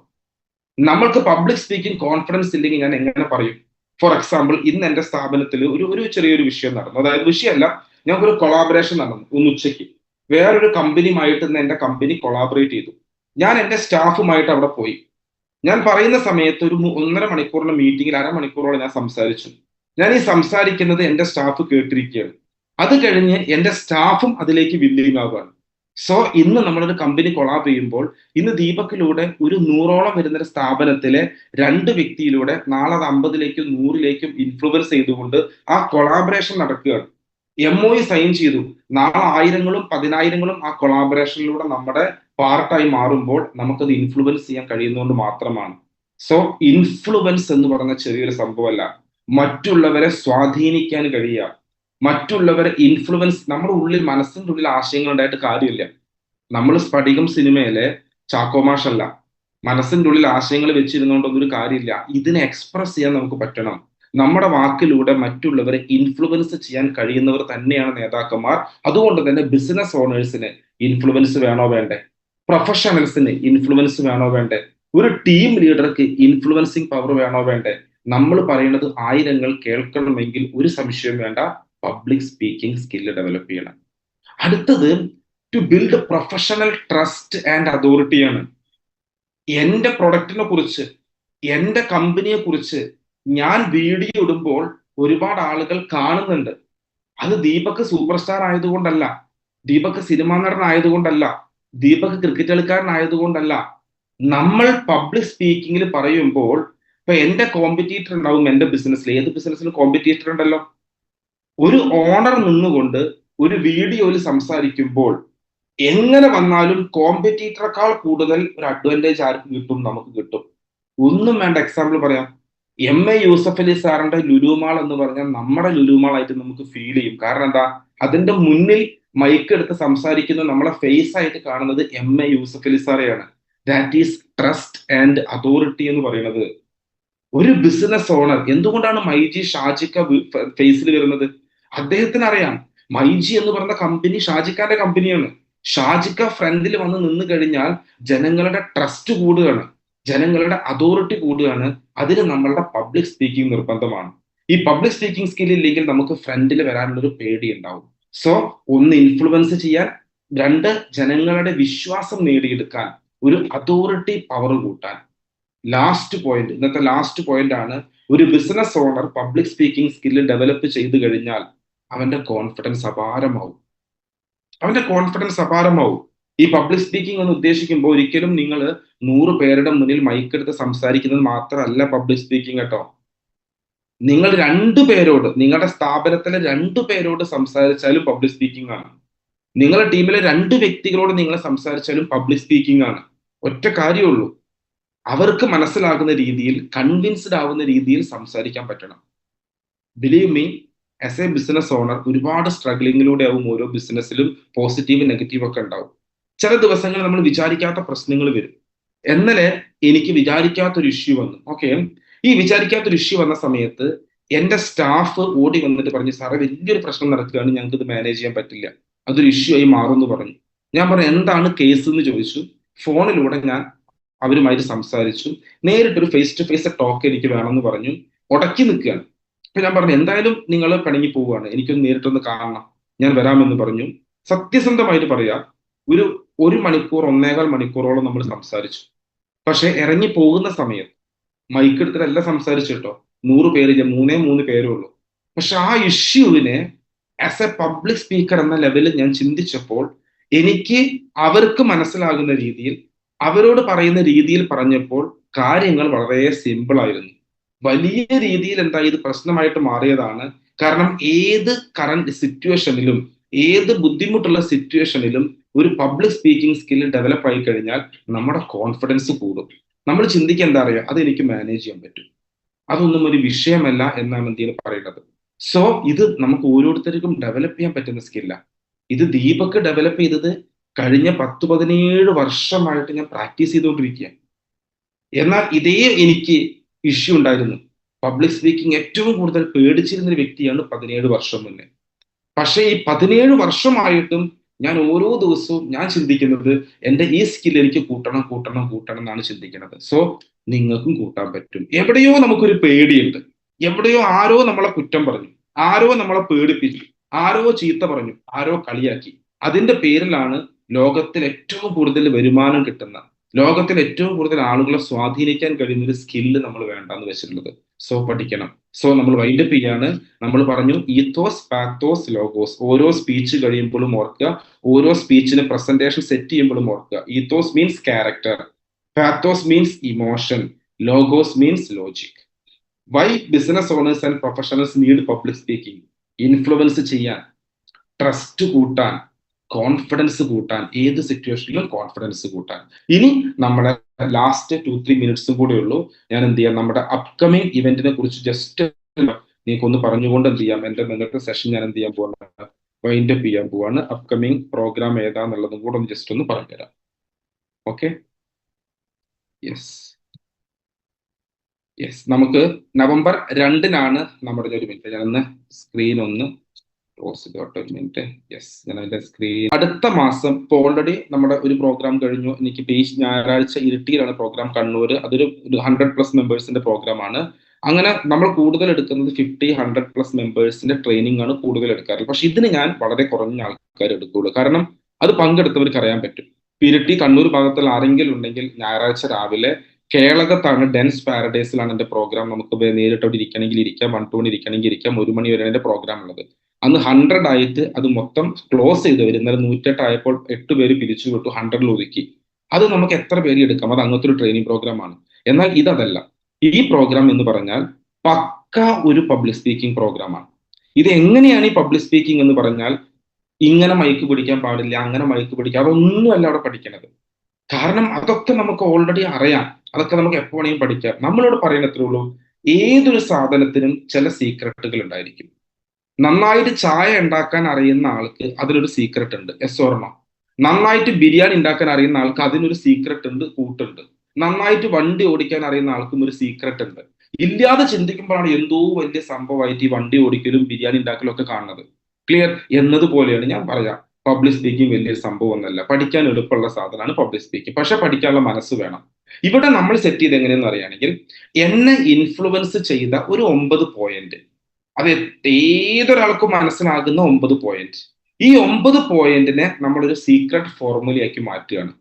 നമ്മൾക്ക് പബ്ലിക് സ്പീക്കിംഗ് കോൺഫിഡൻസ് ഇല്ലെങ്കിൽ ഞാൻ എങ്ങനെ പറയും? ഫോർ എക്സാമ്പിൾ ഇന്ന് എന്റെ സ്ഥാപനത്തിൽ ഒരു ഒരു ചെറിയൊരു വിഷയം നടന്നു. അതായത് വിഷയമല്ല ഞങ്ങൾക്കൊരു കൊളാബറേഷൻ നടന്നു ഒന്ന് ഉച്ചയ്ക്ക്. വേറൊരു കമ്പനിയുമായിട്ട് ഇന്ന് എന്റെ കമ്പനി കൊളാബറേറ്റ് ചെയ്തു. ഞാൻ എന്റെ സ്റ്റാഫുമായിട്ട് അവിടെ പോയി. ഞാൻ പറയുന്ന സമയത്ത് ഒരു ഒന്നര മണിക്കൂറിന്റെ മീറ്റിംഗിൽ അരമണിക്കൂറോളം ഞാൻ സംസാരിച്ചു. ഞാൻ ഈ സംസാരിക്കുന്നത് എന്റെ സ്റ്റാഫ് കേട്ടിരിക്കുകയാണ്. അത് കഴിഞ്ഞ് എന്റെ സ്റ്റാഫും അതിലേക്ക് വില്ലിങ് ആവുകയാണ് സോ ഇന്ന് നമ്മളൊരു കമ്പനി കൊളാബ് ചെയ്യുമ്പോൾ ഇന്ന് ദീപക്കിലൂടെ ഒരു നൂറോളം വരുന്ന സ്ഥാപനത്തിലെ രണ്ട് വ്യക്തിയിലൂടെ നാളെ അത് അമ്പതിലേക്കും നൂറിലേക്കും ഇൻഫ്ലുവൻസ് ചെയ്തുകൊണ്ട് ആ കൊളാബറേഷൻ നടക്കുകയാണ്. എം ഒ സൈൻ ചെയ്തു. നാളെ ആയിരങ്ങളും പതിനായിരങ്ങളും ആ കൊളാബറേഷനിലൂടെ നമ്മുടെ പാർട്ടായി മാറുമ്പോൾ നമുക്കത് ഇൻഫ്ലുവൻസ് ചെയ്യാൻ കഴിയുന്നതുകൊണ്ട് മാത്രമാണ്. സോ ഇൻഫ്ലുവൻസ് എന്ന് പറയുന്ന ചെറിയൊരു സംഭവമല്ല. മറ്റുള്ളവരെ സ്വാധീനിക്കാൻ കഴിയുക. മറ്റുള്ളവരെ ഇൻഫ്ലുവൻസ് നമ്മുടെ ഉള്ളിൽ മനസ്സിന്റെ ഉള്ളിൽ ആശയങ്ങൾ ഉണ്ടായിട്ട് കാര്യമില്ല. നമ്മൾ സ്ഫടികം സിനിമയിലെ ചാക്കോമാഷല്ല മനസ്സിന്റെ ഉള്ളിൽ ആശയങ്ങൾ വെച്ചിരുന്നോണ്ടൊന്നും ഒരു കാര്യമില്ല. ഇതിനെ എക്സ്പ്രസ് ചെയ്യാൻ നമുക്ക് പറ്റണം. നമ്മുടെ വാക്കിലൂടെ മറ്റുള്ളവരെ ഇൻഫ്ലുവൻസ് ചെയ്യാൻ കഴിയുന്നവർ തന്നെയാണ് നേതാക്കന്മാർ. അതുകൊണ്ട് തന്നെ ബിസിനസ് ഓണേഴ്സിന് ഇൻഫ്ലുവൻസ് വേണോ വേണ്ടേ? പ്രൊഫഷണൽസിന് ഇൻഫ്ലുവൻസ് വേണോ വേണ്ടേ? ഒരു ടീം ലീഡർക്ക് ഇൻഫ്ലുവൻസിങ് പവർ വേണോ വേണ്ടേ? നമ്മൾ പറയുന്നത് ആയിരങ്ങൾ കേൾക്കണമെങ്കിൽ ഒരു സംശയം വേണ്ട. പബ്ലിക് സ്പീക്കിംഗ് സ്കില്ല് ഡെവലപ്പ് ചെയ്യണം. അടുത്തത് to build professional trust and അതോറിറ്റിയാണ് എന്റെ പ്രൊഡക്റ്റിനെ കുറിച്ച് എന്റെ കമ്പനിയെ കുറിച്ച് ഞാൻ വീഡിയോ ഇടുമ്പോൾ ഒരുപാട് ആളുകൾ കാണുന്നുണ്ട്. അത് ദീപക് സൂപ്പർ സ്റ്റാർ ആയതുകൊണ്ടല്ല ദീപക് സിനിമാ നടൻ ആയതുകൊണ്ടല്ല ദീപക് ക്രിക്കറ്റ് കളിക്കാരനായതുകൊണ്ടല്ല നമ്മൾ പബ്ലിക് സ്പീക്കിങ്ങിൽ പറയുമ്പോൾ ഇപ്പൊ എന്റെ കോമ്പറ്റീറ്റർ ഉണ്ടാവും എന്റെ ബിസിനസ്സിൽ ഏത് ബിസിനസ്സിലും കോമ്പറ്റീറ്റർ ഉണ്ടല്ലോ. ഒരു ഓണർ നിന്നുകൊണ്ട് ഒരു വീഡിയോയിൽ സംസാരിക്കുമ്പോൾ എങ്ങനെ വന്നാലും കോമ്പറ്റീറ്ററെക്കാൾ കൂടുതൽ ഒരു അഡ്വാന്റേജ് ആർക്ക് കിട്ടും നമുക്ക് കിട്ടും. ഒന്നും വേണ്ട എക്സാമ്പിൾ പറയാം. എം എ യൂസഫ് അലി സാറിന്റെ ലുലുമാൾ എന്ന് പറഞ്ഞാൽ നമ്മുടെ ലുലുമാൾ ആയിട്ട് നമുക്ക് ഫീൽ ചെയ്യും. കാരണം എന്താ? അതിന്റെ മുന്നിൽ മൈക്ക് എടുത്ത് സംസാരിക്കുന്ന നമ്മളെ ഫേസ് ആയിട്ട് കാണുന്നത് M A Yusuff Ali സാറെയാണ്. That is trust and authority എന്ന് പറയുന്നത്. ഒരു ബിസിനസ് ഓണർ എന്തുകൊണ്ടാണ് മൈജി ഷാജിക്ക ഫേസിൽ വരുന്നത്? അദ്ദേഹത്തിന് അറിയാം മൈജി എന്ന് പറഞ്ഞ കമ്പനി ഷാജിക്കാന്റെ കമ്പനിയാണ് ഷാജിക്ക ഫ്രണ്ടിൽ വന്ന് നിന്ന് കഴിഞ്ഞാൽ ജനങ്ങളുടെ ട്രസ്റ്റ് കൂടുകയാണ്. ജനങ്ങളുടെ അതോറിറ്റി കൂടുകയാണ്. അതിന് നമ്മളുടെ പബ്ലിക് സ്പീക്കിംഗ് നിർബന്ധമാണ്. ഈ പബ്ലിക് സ്പീക്കിംഗ് സ്കിൽ ഇല്ലെങ്കിൽ നമുക്ക് ഫ്രണ്ടിൽ വരാനുള്ളൊരു പേടി ഉണ്ടാവും. സോ ഒന്ന് ഇൻഫ്ലുവൻസ് ചെയ്യാൻ രണ്ട് ജനങ്ങളുടെ വിശ്വാസം നേടിയെടുക്കാൻ ഒരു അതോറിറ്റി പവർ കൂട്ടാൻ. ലാസ്റ്റ് പോയിന്റ് ഇന്നത്തെ ലാസ്റ്റ് പോയിന്റ് ആണ് ഒരു business owner public speaking skill develop ചെയ്തു കഴിഞ്ഞാൽ അവന്റെ കോൺഫിഡൻസ് അപാരമാവും. അവന്റെ കോൺഫിഡൻസ് അപാരമാവും. ഈ പബ്ലിക് സ്പീക്കിംഗ് എന്ന് ഉദ്ദേശിക്കുമ്പോൾ ഒരിക്കലും നിങ്ങൾ നൂറ് പേരുടെ മുന്നിൽ മൈക്കെടുത്ത് സംസാരിക്കുന്നത് മാത്രമല്ല പബ്ലിക് സ്പീക്കിംഗ് കേട്ടോ. നിങ്ങൾ രണ്ടു പേരോട് നിങ്ങളുടെ സ്ഥാപനത്തിലെ രണ്ടു പേരോട് സംസാരിച്ചാലും പബ്ലിക് സ്പീക്കിംഗ് ആണ്. നിങ്ങളുടെ ടീമിലെ രണ്ട് വ്യക്തികളോട് നിങ്ങൾ സംസാരിച്ചാലും പബ്ലിക് സ്പീക്കിംഗ് ആണ്. ഒറ്റ കാര്യമുള്ളൂ. അവർക്ക് മനസ്സിലാകുന്ന രീതിയിൽ കൺവിൻസ്ഡ് ആവുന്ന രീതിയിൽ സംസാരിക്കാൻ പറ്റണം. Believe me as a business owner ഒരുപാട് സ്ട്രഗ്ലിങ്ങിലൂടെ ആവും ഓരോ ബിസിനസ്സിലും പോസിറ്റീവ് നെഗറ്റീവ് ഒക്കെ ഉണ്ടാവും. ചില ദിവസങ്ങൾ നമ്മൾ വിചാരിക്കാത്ത പ്രശ്നങ്ങൾ വരും. എന്നലെ എനിക്ക് വിചാരിക്കാത്തൊരു ഇഷ്യൂ വന്നു. ഓക്കെ ഈ വിചാരിക്കാത്തൊരു ഇഷ്യൂ വന്ന സമയത്ത് എന്റെ സ്റ്റാഫ് ഓടി വന്നിട്ട് പറഞ്ഞു സാറേ വലിയൊരു പ്രശ്നം നടക്കുകയാണ്. ഞങ്ങൾക്ക് ഇത് മാനേജ് ചെയ്യാൻ പറ്റില്ല. അതൊരു ഇഷ്യൂ ആയി മാറും എന്ന് പറഞ്ഞു. ഞാൻ പറഞ്ഞു എന്താണ് കേസ് എന്ന് ചോദിച്ചു. ഫോണിലൂടെ ഞാൻ അവരുമായിട്ട് സംസാരിച്ചു. നേരിട്ടൊരു ഫേസ് ടു ഫേസ് ടോക്ക് എനിക്ക് വേണമെന്ന് പറഞ്ഞു. ഉടക്കി നിൽക്കുകയാണ്. അപ്പൊ ഞാൻ പറഞ്ഞു എന്തായാലും നിങ്ങൾ പിണങ്ങി പോവുകയാണ്. എനിക്കൊന്ന് നേരിട്ടൊന്ന് കാണണം. ഞാൻ വരാമെന്ന് പറഞ്ഞു. സത്യസന്ധമായിട്ട് പറയാ ഒരു ഒരു മണിക്കൂർ ഒന്നേകാൽ മണിക്കൂറോളം നമ്മൾ സംസാരിച്ചു. പക്ഷെ ഇറങ്ങി പോകുന്ന സമയത്ത് മൈക്ക് എടുത്തിട്ടല്ല സംസാരിച്ചു കേട്ടോ. നൂറ് പേരില്ല മൂന്നേ മൂന്ന് പേരേ ഉള്ളൂ. പക്ഷെ ആ ഇഷ്യൂവിനെ ആസ് എ പബ്ലിക് സ്പീക്കർ എന്ന ലെവലിൽ ഞാൻ ചിന്തിച്ചപ്പോൾ എനിക്ക് അവർക്ക് മനസ്സിലാകുന്ന രീതിയിൽ അവരോട് പറയുന്ന രീതിയിൽ പറഞ്ഞപ്പോൾ കാര്യങ്ങൾ വളരെ സിമ്പിൾ ആയിരുന്നു. വലിയ രീതിയിൽ എന്താ ഇത് പ്രശ്നമായിട്ട് മാറിയതാണ്. കാരണം ഏത് കറണ്ട് സിറ്റുവേഷനിലും ഏത് ബുദ്ധിമുട്ടുള്ള സിറ്റുവേഷനിലും ഒരു പബ്ലിക് സ്പീക്കിംഗ് സ്കില്ല് ഡെവലപ്പ് ആയി കഴിഞ്ഞാൽ നമ്മുടെ കോൺഫിഡൻസ് കൂടും. നമ്മൾ ചിന്തിക്കുക എന്താ പറയുക? അത് എനിക്ക് മാനേജ് ചെയ്യാൻ പറ്റും. അതൊന്നും ഒരു വിഷയമല്ല എന്നാണ് എന്തിന് പറയുന്നത് സോ ഇത് നമുക്ക് ഓരോരുത്തർക്കും ഡെവലപ്പ് ചെയ്യാൻ പറ്റുന്ന സ്കില്ല ഇത് ദീപക്ക് ഡെവലപ്പ് ചെയ്തത് കഴിഞ്ഞ പത്ത് പതിനേഴ് വർഷമായിട്ട് ഞാൻ പ്രാക്ടീസ് ചെയ്തുകൊണ്ടിരിക്കുകയാണ്. എന്നാൽ ഇതേ എനിക്ക് ഇഷ്യൂ ഉണ്ടായിരുന്നു. പബ്ലിക് സ്പീക്കിംഗ് ഏറ്റവും കൂടുതൽ പേടിച്ചിരുന്ന ഒരു വ്യക്തിയാണ് പതിനേഴ് വർഷം മുന്നേ. പക്ഷേ ഈ പതിനേഴ് വർഷമായിട്ടും ഞാൻ ഓരോ ദിവസവും ഞാൻ ചിന്തിക്കുന്നത് എന്റെ ഈ സ്കിൽ എനിക്ക് കൂട്ടണം കൂട്ടണം കൂട്ടണം എന്നാണ് ചിന്തിക്കുന്നത്. സോ നിങ്ങൾക്കും കൂട്ടാൻ പറ്റും. എവിടെയോ നമുക്കൊരു പേടിയുണ്ട്. എവിടെയോ ആരോ നമ്മളെ കുറ്റം പറഞ്ഞു. ആരോ നമ്മളെ പേടിപ്പിച്ചു. ആരോ ചീത്ത പറഞ്ഞു. ആരോ കളിയാക്കി. അതിന്റെ പേരിലാണ് ലോകത്തിൽ ഏറ്റവും കൂടുതൽ വരുമാനം കിട്ടുന്ന ലോകത്തിൽ ഏറ്റവും കൂടുതൽ ആളുകളെ സ്വാധീനിക്കാൻ കഴിയുന്ന ഒരു സ്കില്ല് നമ്മൾ വേണ്ടെന്ന് വെച്ചിട്ടുള്ളത്. സോ പഠിക്കണം. സോ നമ്മൾ വൈൻഡപ്പ് ചെയ്യാണ്. നമ്മൾ പറഞ്ഞു ഈത്തോസ് പാത്തോസ് ലോഗോസ് ഓരോ സ്പീച്ച് കഴിയുമ്പോഴും ഓർക്കുക. ഓരോ സ്പീച്ചിന് പ്രസന്റേഷൻ സെറ്റ് ചെയ്യുമ്പോഴും ഓർക്കുക. Ethos means character pathos means emotion logos means logic why business owners and professionals need public speaking influence ചെയ്യാൻ. ട്രസ്റ്റ് കൂട്ടാൻ. കോൺഫിഡൻസ് കൂട്ടാൻ ഏത് സിറ്റുവേഷനിലും കോൺഫിഡൻസ് കൂട്ടാൻ. ഇനി നമ്മുടെ ലാസ്റ്റ് ടു ത്രീ മിനിറ്റ്സും കൂടെ ഉള്ളൂ. ഞാൻ എന്ത് ചെയ്യാം? നമ്മുടെ അപ്കമിങ് ഇവന്റിനെ കുറിച്ച് ജസ്റ്റ് നിങ്ങൾക്കൊന്ന് പറഞ്ഞുകൊണ്ട് എന്ത് ചെയ്യാം? എന്റെ നിങ്ങൾക്ക് സെഷൻ ഞാൻ എന്ത് ചെയ്യാൻ പോകുന്നത് വൈൻഡ് അപ്പ് ചെയ്യാൻ പോവാണ്. അപ്കമിങ് പ്രോഗ്രാം ഏതാന്നുള്ളതും കൂടെ ഒന്ന് ജസ്റ്റ് ഒന്ന് പറഞ്ഞുതരാം ഓക്കെ യെസ് യെസ് നമുക്ക് നവംബർ രണ്ടിനാണ് നമ്മുടെ ഒരു മിനിറ്റ് ഞാനൊന്ന് സ്ക്രീൻ ഒന്ന് ഒരു മിനിറ്റ് യെസ് ഞാൻ അതിന്റെ സ്ക്രീൻ അടുത്ത മാസം ഇപ്പോൾ ഓൾറെഡി നമ്മുടെ ഒരു പ്രോഗ്രാം കഴിഞ്ഞു. എനിക്ക് ഈ ഞായറാഴ്ച ഇരിട്ടിയിലാണ് പ്രോഗ്രാം കണ്ണൂർ. അതൊരു ഹൺഡ്രഡ് പ്ലസ് മെമ്പേഴ്സിന്റെ പ്രോഗ്രാം ആണ്. അങ്ങനെ നമ്മൾ കൂടുതൽ എടുക്കുന്നത് ഫിഫ്റ്റി ഹൺഡ്രഡ് പ്ലസ് മെമ്പേഴ്സിന്റെ ട്രെയിനിങ് ആണ് കൂടുതൽ എടുക്കാറുള്ളത്. പക്ഷെ ഇതിന് ഞാൻ വളരെ കുറഞ്ഞ ആൾക്കാർ എടുക്കുള്ളൂ കാരണം അത് പങ്കെടുത്തവർക്ക് അറിയാൻ പറ്റും. ഇരിട്ടി കണ്ണൂർ ഭാഗത്തിൽ ആരെങ്കിലും ഉണ്ടെങ്കിൽ ഞായറാഴ്ച രാവിലെ കേളകത്താണ് ഡെൻസ് പാരഡൈസിലാണ് എന്റെ പ്രോഗ്രാം നമുക്ക് നേരിട്ട് അവിടെ ഇരിക്കണമെങ്കിൽ ഇരിക്കാം വൺ ടു ഇരിക്കണമെങ്കിൽ ഇരിക്കാം. ഒരു മണി വരെ എന്റെ പ്രോഗ്രാം ഉള്ളത്. അന്ന് ഹൺഡ്രഡ് ആയിട്ട് അത് മൊത്തം ക്ലോസ് ചെയ്ത് വരും ഇന്നലെ നൂറ്റെട്ടായപ്പോൾ എട്ട് പേര് പിരിച്ചു വിട്ടു ഹൺഡ്രഡിൽ ഒതുക്കി. അത് നമുക്ക് എത്ര പേര് എടുക്കാം? അത് അങ്ങനത്തെ ഒരു ട്രെയിനിങ് പ്രോഗ്രാം ആണ്. എന്നാൽ ഇതല്ല ഈ പ്രോഗ്രാം എന്ന് പറഞ്ഞാൽ പക്ക ഒരു പബ്ലിക് സ്പീക്കിംഗ് പ്രോഗ്രാം ആണ്. ഇത് എങ്ങനെയാണ് ഈ പബ്ലിക് സ്പീക്കിംഗ് എന്ന് പറഞ്ഞാൽ ഇങ്ങനെ മൈക്ക് പിടിക്കാൻ പാടില്ല അങ്ങനെ മൈക്ക് പിടിക്കുക അതൊന്നുമല്ല അവിടെ പഠിക്കണത്. കാരണം അതൊക്കെ നമുക്ക് ഓൾറെഡി അറിയാം. അതൊക്കെ നമുക്ക് എപ്പോ വേണമെങ്കിലും പഠിക്കാം. നമ്മളോട് പറയുന്നത്രേ ഉള്ളൂ ഏതൊരു സാധനത്തിനും ചില സീക്രട്ടുകൾ ഉണ്ടായിരിക്കും. നന്നായിട്ട് ചായ ഉണ്ടാക്കാൻ അറിയുന്ന ആൾക്ക് അതിലൊരു സീക്രട്ട് ഉണ്ട്. എസ് ഓർമ്മ. നന്നായിട്ട് ബിരിയാണി ഉണ്ടാക്കാൻ അറിയുന്ന ആൾക്ക് അതിനൊരു സീക്രട്ട് ഉണ്ട് കൂട്ടുണ്ട്. നന്നായിട്ട് വണ്ടി ഓടിക്കാൻ അറിയുന്ന ആൾക്കും ഒരു സീക്രട്ട് ഉണ്ട്. ഇല്ലാതെ ചിന്തിക്കുമ്പോഴാണ് എന്തോ വലിയ സംഭവമായിട്ട് ഈ വണ്ടി ഓടിക്കലും ബിരിയാണി ഉണ്ടാക്കലും ഒക്കെ കാണുന്നത്. ക്ലിയർ എന്നതുപോലെയാണ് ഞാൻ പറയാം. പബ്ലിക് സ്പീക്കിംഗ് വലിയൊരു സംഭവം ഒന്നല്ല. പഠിക്കാൻ എളുപ്പമുള്ള സാധനമാണ് പബ്ലിക് സ്പീക്കിംഗ് പക്ഷെ പഠിക്കാനുള്ള മനസ്സ് വേണം. ഇവിടെ നമ്മൾ സെറ്റ് ചെയ്ത് എങ്ങനെയെന്ന് അറിയുകയാണെങ്കിൽ എന്നെ ഇൻഫ്ലുവൻസ് ചെയ്ത ഒരു ഒമ്പത് പോയിന്റ് അത് ഏതൊരാൾക്കും മനസ്സിലാകുന്ന ഒമ്പത് പോയിന്റ് ഈ ഒമ്പത് പോയിന്റിനെ നമ്മളൊരു സീക്രട്ട് ഫോർമുലയാക്കി മാറ്റുകയാണ്.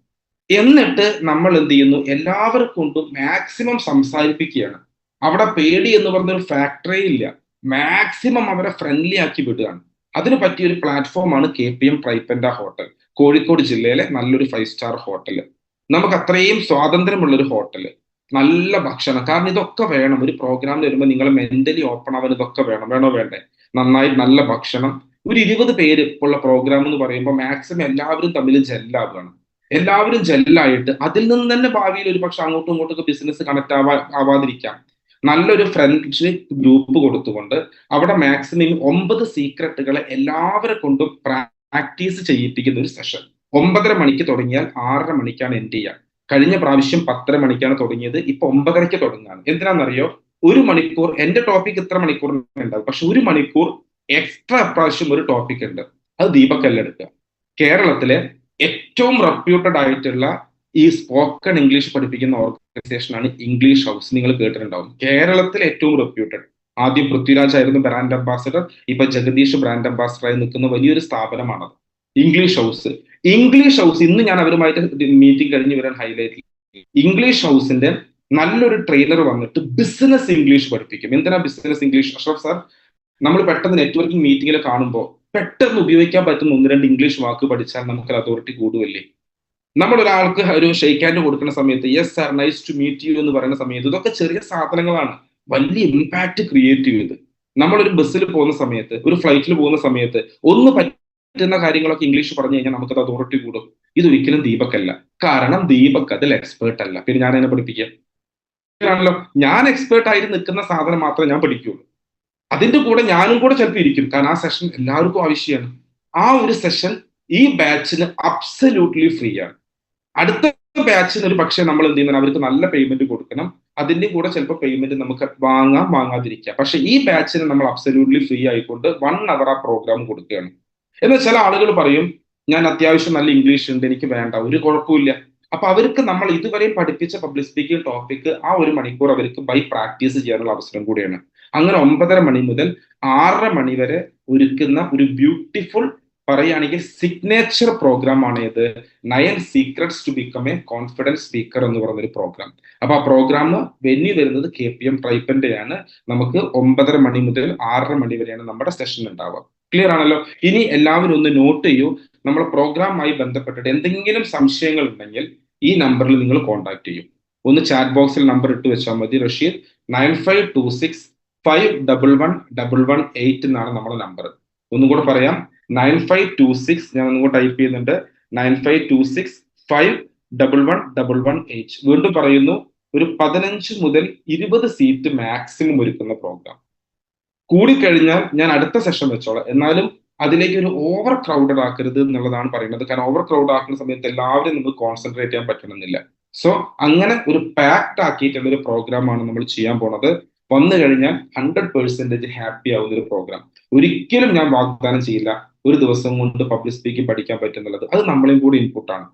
എന്നിട്ട് നമ്മൾ എന്ത് ചെയ്യുന്നു? എല്ലാവരും കൊണ്ടും മാക്സിമം സംസാരിപ്പിക്കുകയാണ്. അവിടെ പേടി എന്ന് പറഞ്ഞൊരു ഫാക്ടറേ ഇല്ല. മാക്സിമം അവരെ ഫ്രണ്ട്ലി ആക്കി വിടുകയാണ്. അതിന് പറ്റിയ ഒരു പ്ലാറ്റ്ഫോമാണ് K P M Tripenta hotel. Kozhikode ജില്ലയിലെ നല്ലൊരു ഫൈവ് സ്റ്റാർ ഹോട്ടൽ നമുക്ക് അത്രയും സ്വാതന്ത്ര്യമുള്ള ഒരു ഹോട്ടൽ നല്ല ഭക്ഷണം. കാരണം ഇതൊക്കെ വേണം. ഒരു പ്രോഗ്രാമിൽ വരുമ്പോൾ നിങ്ങൾ മെന്റലി ഓപ്പൺ ആവാൻ ഇതൊക്കെ വേണം. വേണോ വേണ്ടേ? നന്നായി നല്ല ഭക്ഷണം. ഒരു ഇരുപത് പേര് ഉള്ള പ്രോഗ്രാം എന്ന് പറയുമ്പോൾ മാക്സിമം എല്ലാവരും തമ്മിൽ ജെല്ലാവുകയാണ് എല്ലാവരും ജെല്ലായിട്ട് അതിൽ നിന്ന് തന്നെ ഭാവിയിൽ ഒരു പക്ഷെ അങ്ങോട്ടും ഇങ്ങോട്ടും ബിസിനസ് കണക്ട് ആവാ ആവാതിരിക്കാം. നല്ലൊരു ഫ്രണ്ട്ഷിപ്പ് ഗ്രൂപ്പ് കൊടുത്തുകൊണ്ട് അവിടെ മാക്സിമം ഒമ്പത് സീക്രട്ടുകളെ എല്ലാവരെ കൊണ്ടും പ്രാക്ടീസ് ചെയ്യിപ്പിക്കുന്ന ഒരു സെഷൻ ഒമ്പതര മണിക്ക് തുടങ്ങിയാൽ ആറര മണിക്കാണ് എൻഡ് ചെയ്യുക കഴിഞ്ഞ പ്രാവശ്യം പത്തര മണിക്കാണ് തുടങ്ങിയത്. ഇപ്പൊ ഒമ്പതരയ്ക്ക് തുടങ്ങുകയാണ്. എന്തിനാണെന്നറിയോ? ഒരു മണിക്കൂർ എന്റെ ടോപ്പിക് ഇത്ര മണിക്കൂർ ഉണ്ടാവും. പക്ഷെ ഒരു മണിക്കൂർ എക്സ്ട്രാ പ്രാവശ്യം ഒരു ടോപ്പിക് ഉണ്ട്. അത് ദീപക്കല്ലെടുക്കുക കേരളത്തിലെ ഏറ്റവും റെപ്യൂട്ടഡ് ആയിട്ടുള്ള ഈ സ്പോക്കൺ ഇംഗ്ലീഷ് പഠിപ്പിക്കുന്ന ഓർഗനൈസേഷനാണ് ഇംഗ്ലീഷ് ഹൗസ് നിങ്ങൾ കേട്ടിട്ടുണ്ടാവും. കേരളത്തിൽ ഏറ്റവും റെപ്യൂട്ടഡ് ആദ്യം പൃഥ്വിരാജ് ആയിരുന്നു ബ്രാൻഡ് അംബാസഡർ ഇപ്പൊ ജഗദീഷ് ബ്രാൻഡ് അംബാസഡറായി നിൽക്കുന്ന വലിയൊരു സ്ഥാപനമാണത്. ഇംഗ്ലീഷ് ഹൗസ് ഇംഗ്ലീഷ് ഹൗസ് ഇന്ന് ഞാൻ അവരുമായിട്ട് മീറ്റിംഗ് കഴിഞ്ഞ് വരാൻ ഹൈലൈറ്റ് ഇംഗ്ലീഷ് ഹൗസിന്റെ നല്ലൊരു ട്രെയിനർ വന്നിട്ട് ബിസിനസ് ഇംഗ്ലീഷ് പഠിപ്പിക്കും. എന്തിനാ ബിസിനസ് ഇംഗ്ലീഷ് അഷ്റഫ് സാർ നമ്മൾ പെട്ടെന്ന് നെറ്റ്വർക്കിംഗ് മീറ്റിംഗിൽ കാണുമ്പോൾ പെട്ടെന്ന് ഉപയോഗിക്കാൻ പറ്റുന്ന ഒന്ന് രണ്ട് ഇംഗ്ലീഷ് വാക്ക് പഠിച്ചാൽ നമുക്ക് അതോറിറ്റി കൂടുമല്ലേ നമ്മൾ ഒരാൾക്ക് ഒരു ഷെയ്ക്ക് ഹാൻഡ് കൊടുക്കുന്ന സമയത്ത് yes sir nice to meet you എന്ന് പറയുന്ന സമയത്ത് ഇതൊക്കെ ചെറിയ സാധനങ്ങളാണ്. വലിയ ഇമ്പാക്ട് ക്രിയേറ്റ് ചെയ്ത് നമ്മളൊരു ബസ്സിൽ പോകുന്ന സമയത്ത് ഒരു ഫ്ലൈറ്റിൽ പോകുന്ന സമയത്ത് ഒന്ന് പറ്റുന്ന കാര്യങ്ങളൊക്കെ ഇംഗ്ലീഷ് പറഞ്ഞു കഴിഞ്ഞാൽ നമുക്കത് അതോറിറ്റി കൂടും. ഇതൊരിക്കലും ദീപക്കല്ല. കാരണം ദീപക് അതിൽ എക്സ്പേർട്ട് അല്ല. പിന്നെ ഞാൻ അതിനെ പഠിപ്പിക്കാം. ആണല്ലോ ഞാൻ എക്സ്പേർട്ട് ആയിട്ട് നിൽക്കുന്ന സാധനം മാത്രമേ ഞാൻ പഠിക്കുകയുള്ളൂ അതിന്റെ കൂടെ ഞാനും കൂടെ ചിലപ്പോൾ ഇരിക്കും. കാരണം ആ സെഷൻ എല്ലാവർക്കും ആവശ്യമാണ്. ആ ഒരു സെഷൻ ഈ ബാച്ചിന് അബ്സല്യൂട്ട്ലി ഫ്രീ ആണ്. അടുത്ത ബാച്ചിന് ഒരു പക്ഷേ നമ്മൾ എന്ത് ചെയ്യുന്നത് അവർക്ക് നല്ല പേയ്മെന്റ് കൊടുക്കണം. അതിന്റെ കൂടെ ചിലപ്പോൾ പേയ്മെന്റ് നമുക്ക് വാങ്ങാം വാങ്ങാതിരിക്കാം. പക്ഷെ ഈ ബാച്ചിന് നമ്മൾ അബ്സല്യൂട്ട്ലി ഫ്രീ ആയിക്കൊണ്ട് വൺ അവർ ആ പ്രോഗ്രാം കൊടുക്കുകയാണ്. എന്നാൽ ചില ആളുകൾ പറയും ഞാൻ അത്യാവശ്യം നല്ല ഇംഗ്ലീഷ് ഉണ്ട് എനിക്ക് വേണ്ട ഒരു കുഴപ്പമില്ല. അപ്പൊ അവർക്ക് നമ്മൾ ഇതുവരെ പഠിപ്പിച്ച പബ്ലിക് സ്പീക്കിംഗ് ടോപ്പിക് ആ ഒരു മണിക്കൂർ അവർക്ക് ബൈ പ്രാക്ടീസ് ചെയ്യാനുള്ള അവസരം കൂടിയാണ്. അങ്ങനെ ഒമ്പതര മണി മുതൽ ആറര മണി വരെ ഒരുക്കുന്ന ഒരു ബ്യൂട്ടിഫുൾ പറയുകയാണെങ്കിൽ സിഗ്നേച്ചർ പ്രോഗ്രാം ആണ് ഇത്. Nine secrets to become a confidence speaker എന്ന് ഒരു പ്രോഗ്രാം അപ്പൊ ആ പ്രോഗ്രാം വെന്യൂ വരുന്നത് കെ പി എം ട്രൈപ്പന്റെ ആണ്. നമുക്ക് ഒമ്പതര മണി മുതൽ ആറര മണി വരെയാണ് നമ്മുടെ സെഷൻ ഉണ്ടാവുക. ക്ലിയർ ആണല്ലോ. ഇനി എല്ലാവരും ഒന്ന് നോട്ട് ചെയ്യൂ. നമ്മളെ പ്രോഗ്രാമായി ബന്ധപ്പെട്ടിട്ട് എന്തെങ്കിലും സംശയങ്ങൾ ഉണ്ടെങ്കിൽ ഈ നമ്പറിൽ നിങ്ങൾ കോൺടാക്ട് ചെയ്യും. ഒന്ന് ചാറ്റ് ബോക്സിൽ നമ്പർ ഇട്ട് വെച്ചാൽ മതി Rasheed. Nine five two six five double one double one eight എന്നാണ് നമ്മുടെ നമ്പർ ഒന്നും കൂടെ പറയാം. നയൻ ഫൈവ് ടു സിക്സ് ഞാൻ ഒന്നും കൂടെ ടൈപ്പ് ചെയ്യുന്നുണ്ട്. Nine five two six five double one double one eight വീണ്ടും പറയുന്നു ഒരു പതിനഞ്ച് മുതൽ ഇരുപത് സീറ്റ് മാക്സിമം ഒരുക്കുന്ന പ്രോഗ്രാം കൂടിക്കഴിഞ്ഞാൽ ഞാൻ അടുത്ത സെഷൻ വെച്ചോളാം. എന്നാലും അതിലേക്ക് ഒരു ഓവർ ക്രൗഡഡ് ആക്കരുത് എന്നുള്ളതാണ് പറയുന്നത്. കാരണം ഓവർ ക്രൗഡ് ആക്കുന്ന സമയത്ത് എല്ലാവരും നമുക്ക് കോൺസെൻട്രേറ്റ് ചെയ്യാൻ പറ്റണമെന്നില്ല. സോ അങ്ങനെ ഒരു പാക്ഡ് ആക്കിയിട്ടുള്ള ഒരു പ്രോഗ്രാമാണ് നമ്മൾ ചെയ്യാൻ പോണത്. വന്നു കഴിഞ്ഞാൽ ഹൺഡ്രഡ് പെർസെന്റേജ് ഹാപ്പി ആവുന്ന ഒരു പ്രോഗ്രാം ഒരിക്കലും ഞാൻ വാഗ്ദാനം ചെയ്യില്ല ഒരു ദിവസം കൊണ്ട് പബ്ലിക് സ്പീക്കിംഗ് പഠിക്കാൻ പറ്റുന്നുള്ളത് അത് നമ്മളെയും കൂടി ഇൻപുട്ട് ആണ്.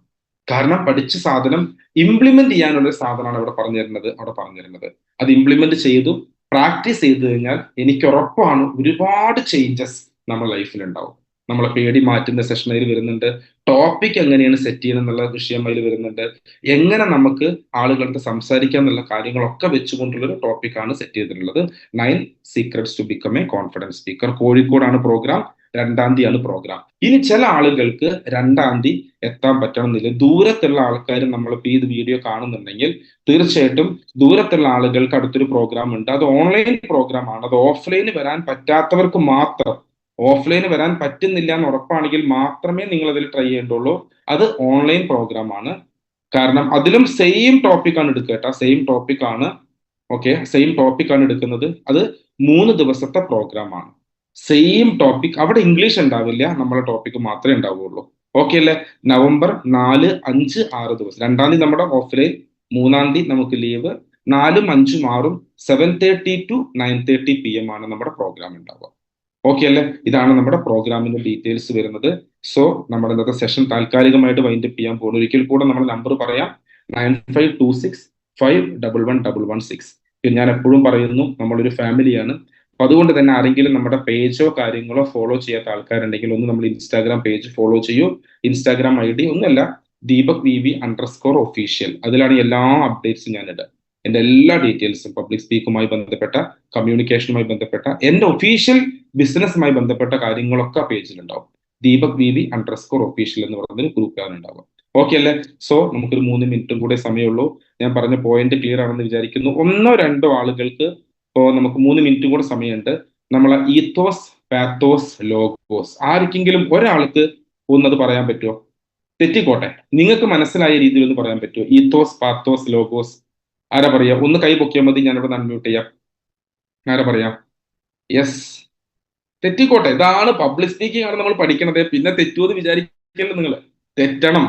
കാരണം പഠിച്ച സാധനം ഇംപ്ലിമെന്റ് ചെയ്യാനുള്ള സാധനമാണ് അവിടെ പറഞ്ഞു തരുന്നത് അവിടെ പറഞ്ഞു തരുന്നത് അത് ഇംപ്ലിമെന്റ് ചെയ്തു പ്രാക്ടീസ് ചെയ്ത് കഴിഞ്ഞാൽ എനിക്ക് ഉറപ്പാണ് ഒരുപാട് ചേഞ്ചസ് നമ്മുടെ ലൈഫിൽ ഉണ്ടാവും. നമ്മളെ പേടി മാറ്റുന്ന സെഷൻ അതിൽ വരുന്നുണ്ട്. ടോപ്പിക് എങ്ങനെയാണ് സെറ്റ് ചെയ്യണം എന്നുള്ള വിഷയം അതിൽ വരുന്നുണ്ട്. എങ്ങനെ നമുക്ക് ആളുകളുടെ സംസാരിക്കാം എന്നുള്ള കാര്യങ്ങളൊക്കെ വെച്ചുകൊണ്ടുള്ള ഒരു ടോപ്പിക്കാണ് സെറ്റ് ചെയ്തിട്ടുള്ളത്. Nine secrets to become a confidence speaker കോഴിക്കോടാണ് പ്രോഗ്രാം രണ്ടാം തീയതിയാണ് പ്രോഗ്രാം ഇനി ചില ആളുകൾക്ക് രണ്ടാം തീയതി എത്താൻ പറ്റണമെന്നില്ല. ദൂരത്തുള്ള ആൾക്കാർ നമ്മളിപ്പോൾ ഈ വീഡിയോ കാണുന്നുണ്ടെങ്കിൽ തീർച്ചയായിട്ടും ദൂരത്തുള്ള ആളുകൾക്ക് അടുത്തൊരു പ്രോഗ്രാം ഉണ്ട്. അത് ഓൺലൈൻ പ്രോഗ്രാം ആണ്. അത് ഓഫ്ലൈന് വരാൻ പറ്റാത്തവർക്ക് മാത്രം ഓഫ്ലൈന് വരാൻ പറ്റുന്നില്ല എന്ന് ഉറപ്പാണെങ്കിൽ മാത്രമേ നിങ്ങൾ അതിൽ ട്രൈ ചെയ്യേണ്ടുള്ളൂ. അത് ഓൺലൈൻ പ്രോഗ്രാം ആണ്. കാരണം അതിലും സെയിം ടോപ്പിക്കാണ് എടുക്കുക കേട്ടോ. സെയിം ടോപ്പിക്കാണ് ഓക്കെ സെയിം ടോപ്പിക്കാണ് എടുക്കുന്നത്. അത് മൂന്ന് ദിവസത്തെ പ്രോഗ്രാം ആണ്. സെയിം ടോപ്പിക് അവിടെ ഇംഗ്ലീഷ് ഉണ്ടാവില്ല. നമ്മളെ ടോപ്പിക് മാത്രമേ ഉണ്ടാവുള്ളൂ. ഓക്കെ അല്ലേ? നവംബർ നാല് അഞ്ച് ആറ് ദിവസം. രണ്ടാം തീയതി നമ്മുടെ ഓഫ്ലൈൻ മൂന്നാം തീയതി നമുക്ക് ലീവ് നാലും അഞ്ചും ആറും seven thirty to nine thirty P M ആണ് നമ്മുടെ പ്രോഗ്രാം ഉണ്ടാവുക. ഓക്കെ അല്ലേ? ഇതാണ് നമ്മുടെ പ്രോഗ്രാമിന്റെ ഡീറ്റെയിൽസ് വരുന്നത്. സോ നമ്മൾ ഇന്നത്തെ സെഷൻ താൽക്കാലികമായിട്ട് വൈൻഡപ്പ് ചെയ്യാൻ പോകുന്നു ഒരിക്കൽ കൂടെ നമ്മൾ നമ്പർ പറയാം. Nine five two six five double one double one six പിന്നെ ഞാൻ എപ്പോഴും പറയുന്നു നമ്മളൊരു ഫാമിലിയാണ് അപ്പൊ അതുകൊണ്ട് തന്നെ ആരെങ്കിലും നമ്മുടെ പേജോ കാര്യങ്ങളോ ഫോളോ ചെയ്യാത്ത ആൾക്കാരുണ്ടെങ്കിൽ ഒന്ന് നമ്മൾ ഇൻസ്റ്റാഗ്രാം പേജ് ഫോളോ ചെയ്യൂ. ഇൻസ്റ്റാഗ്രാം ഐ ഡി ഒന്നല്ല Deepak V V underscore official അതിലാണ് എല്ലാ അപ്ഡേറ്റ്സും ഞാൻ എന്റെ എല്ലാ ഡീറ്റെയിൽസും പബ്ലിക് സ്പീക്കുമായി ബന്ധപ്പെട്ട കമ്മ്യൂണിക്കേഷനുമായി ബന്ധപ്പെട്ട എന്റെ ഒഫീഷ്യൽ ബിസിനസ്സുമായി ബന്ധപ്പെട്ട കാര്യങ്ങളൊക്കെ പേജിലുണ്ടാവും. Deepak V B underscore official എന്ന് പറഞ്ഞൊരു ഗ്രൂപ്പാണ് ഉണ്ടാവുക. ഓക്കെ അല്ലേ? സോ നമുക്കൊരു മൂന്ന് മിനിറ്റും കൂടെ സമയമുള്ളൂ. ഞാൻ പറഞ്ഞ പോയിന്റ് ക്ലിയർ ആണെന്ന് വിചാരിക്കുന്നു. ഒന്നോ രണ്ടോ ആളുകൾക്ക് ഇപ്പോൾ നമുക്ക് മൂന്ന് മിനിറ്റും കൂടെ സമയമുണ്ട്. നമ്മളെ ഈത്തോസ് പാത്തോസ് ലോഗോസ് ആർക്കെങ്കിലും ഒരാൾക്ക് ഒന്നത് പറയാൻ പറ്റുമോ തെറ്റിക്കോട്ടെ. നിങ്ങൾക്ക് മനസ്സിലായ രീതിയിൽ ഒന്ന് പറയാൻ പറ്റുമോ ഈത്തോസ് പാത്തോസ് ലോഗോസ് ആരാ പറയാ? ഒന്ന് കൈ പൊക്കിയാൽ മതി ഞാൻ ഞാനിവിടെ അൺമ്യൂട്ട് ചെയ്യാം. ആരാ പറയാ? യെസ് തെറ്റിക്കോട്ടെ. ഇതാണ് പബ്ലിക് സ്പീക്കിംഗ് ആണ് നമ്മൾ പഠിക്കണത്. പിന്നെ തെറ്റുമെന്ന് വിചാരിക്കല്ലോ നിങ്ങൾ തെറ്റണം.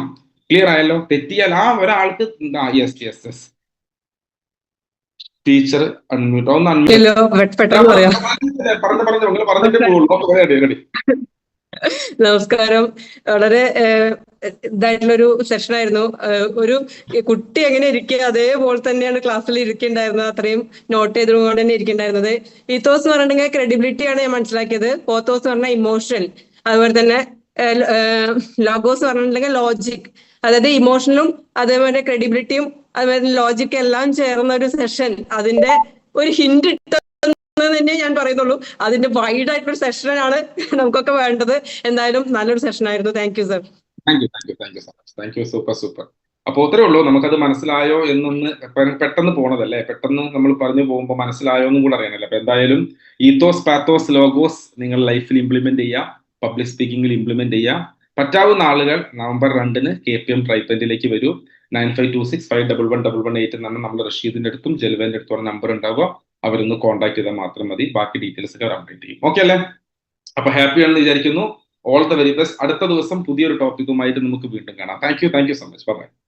ക്ലിയർ ആയല്ലോ? തെറ്റിയാൽ ആ ഒരാൾക്ക് yes yes yes teacher unmute ഒന്ന് അൺമ്യൂട്ട് പറഞ്ഞിട്ട്
നമസ്കാരം. വളരെ ഇതായിട്ടുള്ള സെഷനായിരുന്നു ഒരു കുട്ടി എങ്ങനെ ഇരിക്കുക അതേപോലെ തന്നെയാണ് ക്ലാസ്സിൽ ഇരിക്കേണ്ടായിരുന്നത്. അത്രയും നോട്ട് ചെയ്തുകൊണ്ട് തന്നെ ഇരിക്കേണ്ടായിരുന്നത്. ഈത്തോസ് എന്ന് പറഞ്ഞിട്ടുണ്ടെങ്കിൽ ക്രെഡിബിലിറ്റി ആണ് ഞാൻ മനസ്സിലാക്കിയത്. പോത്തോസ് എന്ന് പറഞ്ഞാൽ ഇമോഷൻ അതുപോലെ തന്നെ ലോഗോസ് പറഞ്ഞിട്ടുണ്ടെങ്കിൽ ലോജിക് അതായത് ഇമോഷനും അതേപോലെ ക്രെഡിബിലിറ്റിയും അതുപോലെ ലോജിക് എല്ലാം ചേർന്ന ഒരു സെഷൻ അതിന്റെ ഒരു ഹിന്റ് തന്നെ ഞാൻ പറയുന്നുള്ളൂ. അതിന്റെ വൈഡ് ആയിട്ടുള്ള സെഷനാണ് നമുക്കൊക്കെ വേണ്ടത്. എന്തായാലും നല്ലൊരു സെഷൻ ആയിരുന്നു. Thank you sir
thank you thank you thank you so much thank you super super അപ്പോൾ അത്രേ ഉള്ളൂ. നമുക്കത് മനസ്സിലായോ എന്നൊന്ന് പെട്ടെന്ന് പോണതല്ലേ? പെട്ടെന്ന് നമ്മൾ പറഞ്ഞു പോകുമ്പോൾ മനസ്സിലായോ എന്നും കൂടെ അറിയാനല്ലേ? അപ്പൊ എന്തായാലും ഈത്തോസ് പാത്തോസ് ലോഗോസ് നിങ്ങൾ ലൈഫിൽ ഇംപ്ലിമെന്റ് ചെയ്യാം. പബ്ലിക് സ്പീക്കിംഗിൽ ഇംപ്ലിമെന്റ് ചെയ്യാം. പറ്റാവുന്ന ആളുകൾ നവംബർ രണ്ടിന് കെ പി എം ട്രൈപ്പന്റിലേക്ക് വരൂ. Nine five two six five double one double one eight എന്നാണ് നമ്മൾ റഷീദിന്റെ അടുത്തും ജൽവേന്റെ അടുത്തും നമ്പർ ഉണ്ടാവുക. അവരൊന്ന് കോൺടാക്ട് ചെയ്താൽ മാത്രം മതി. ബാക്കി ഡീറ്റെയിൽസ് അവർ അപ്ഡേറ്റ് ചെയ്യും. ഓക്കെ അല്ലേ? അപ്പൊ ഹാപ്പി ആണെന്ന് വിചാരിക്കുന്നു. ഓൾ ദ വെരി ബെസ്റ്റ് അടുത്ത ദിവസം പുതിയൊരു ടോപ്പിക്കുമായിട്ട് നമുക്ക് വീണ്ടും കാണാം. Thank you thank you so much bye